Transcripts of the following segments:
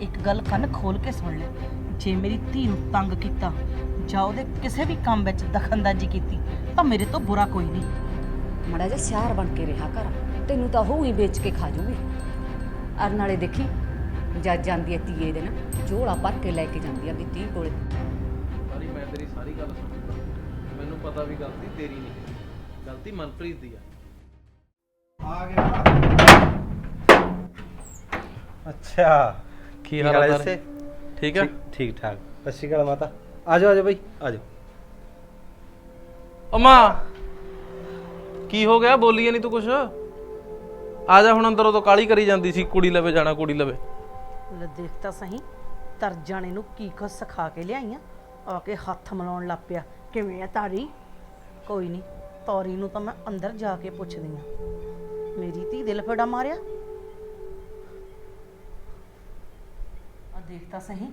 ਇੱਕ ਗੱਲ ਕੰਨ ਖੋਲ ਕੇ ਸੁਣ ਲੈ। ਜੇ ਮੇਰੀ ਧੀ ਨੂੰ ਤੰਗ ਕੀਤਾ ਜਾਂ ਉਹਦੇ ਕਿਸੇ ਵੀ ਕੰਮ ਵਿੱਚ ਦਖਲਅੰਦਾਜ਼ੀ ਕੀਤੀ ਤਾਂ ਮੇਰੇ ਤੋਂ ਬੁਰਾ ਕੋਈ ਨਹੀਂ। ਮੜਾ ਜਿਹਾ ਸਿਆਰ ਬਣ ਕੇ ਰਿਹਾ ਕਰ। ਤੈਨੂੰ ਤਾਂ ਉਹ ਹੀ ਵੇਚ ਕੇ ਖਾ ਜੂਗੀ। ਅਰ ਨਾਲੇ ਦੇਖੀ ਜੱਜ ਜਾਂਦੀ ਹੈ ਤੀਏ ਦਿਨ ਝੋਲਾ ਭਰ ਕੇ ਲੈ ਕੇ ਜਾਂਦੀ ਆ ਦੀ ਧੀ ਕੋਲੇ। ਸਾਰੀ ਮੈਂ ਤੇਰੀ ਸਾਰੀ ਗੱਲ ਸਮਝਦਾ ਮੈਨੂੰ ਪਤਾ ਵੀ ਗਲਤੀ ਤੇਰੀ ਨਹੀਂ। ਗਲਤੀ ਮਨਪ੍ਰੀਤ ਦੀ ਆ। ਆ ਗਿਆ। ਅੱਛਾ। ਕੀ ਹਾਲ ਹੈ ਇਸੇ? ਠੀਕ ਆ? ਠੀਕ ਠਾਕ ਸਤਿ ਸ਼੍ਰੀ ਅਕਾਲ ਮਾਤਾ। ਆ ਜਾਓ ਆ ਜਾਓ ਬਈ। ਆ ਜਾਓ ਅਮਾ ਕੀ ਹੋ ਗਿਆ? ਬੋਲੀਏ ਨਹੀਂ ਤੂੰ ਕੁਛ? ਆ ਜਾ ਹੁਣ ਅੰਦਰੋਂ ਤੋਂ ਕਾਲੀ ਕਰੀ ਜਾਂਦੀ ਸੀ ਕੁੜੀ ਲਵੇ ਜਾਣਾ ਕੁੜੀ ਲਵੇ। ਲੈ ਦੇਖ ਤਾਂ ਸਹੀ ਤਰ ਜਾਣੇ ਨੂੰ ਕੀ ਕੁਛ ਸਿਖਾ ਕੇ ਲਿਆਈਆਂ? ਆ ਕੇ ਹੱਥ ਮਲਾਉਣ ਲੱਗ ਪਿਆ। ਕਿਵੇਂ ਆ ਤਾਰੀ? ਕੋਈ ਨਹੀਂ ਤੌਰੀ ਨੂੰ ਤਾਂ ਮੈਂ ਅੰਦਰ ਜਾ ਕੇ ਪੁੱਛਦੀ ਆ। ਮੇਰੀ ਧੀ ਦੇ ਲਫੜਾ ਮਾਰਿਆ? ਦੇਖ ਤਾਂ ਸਹੀ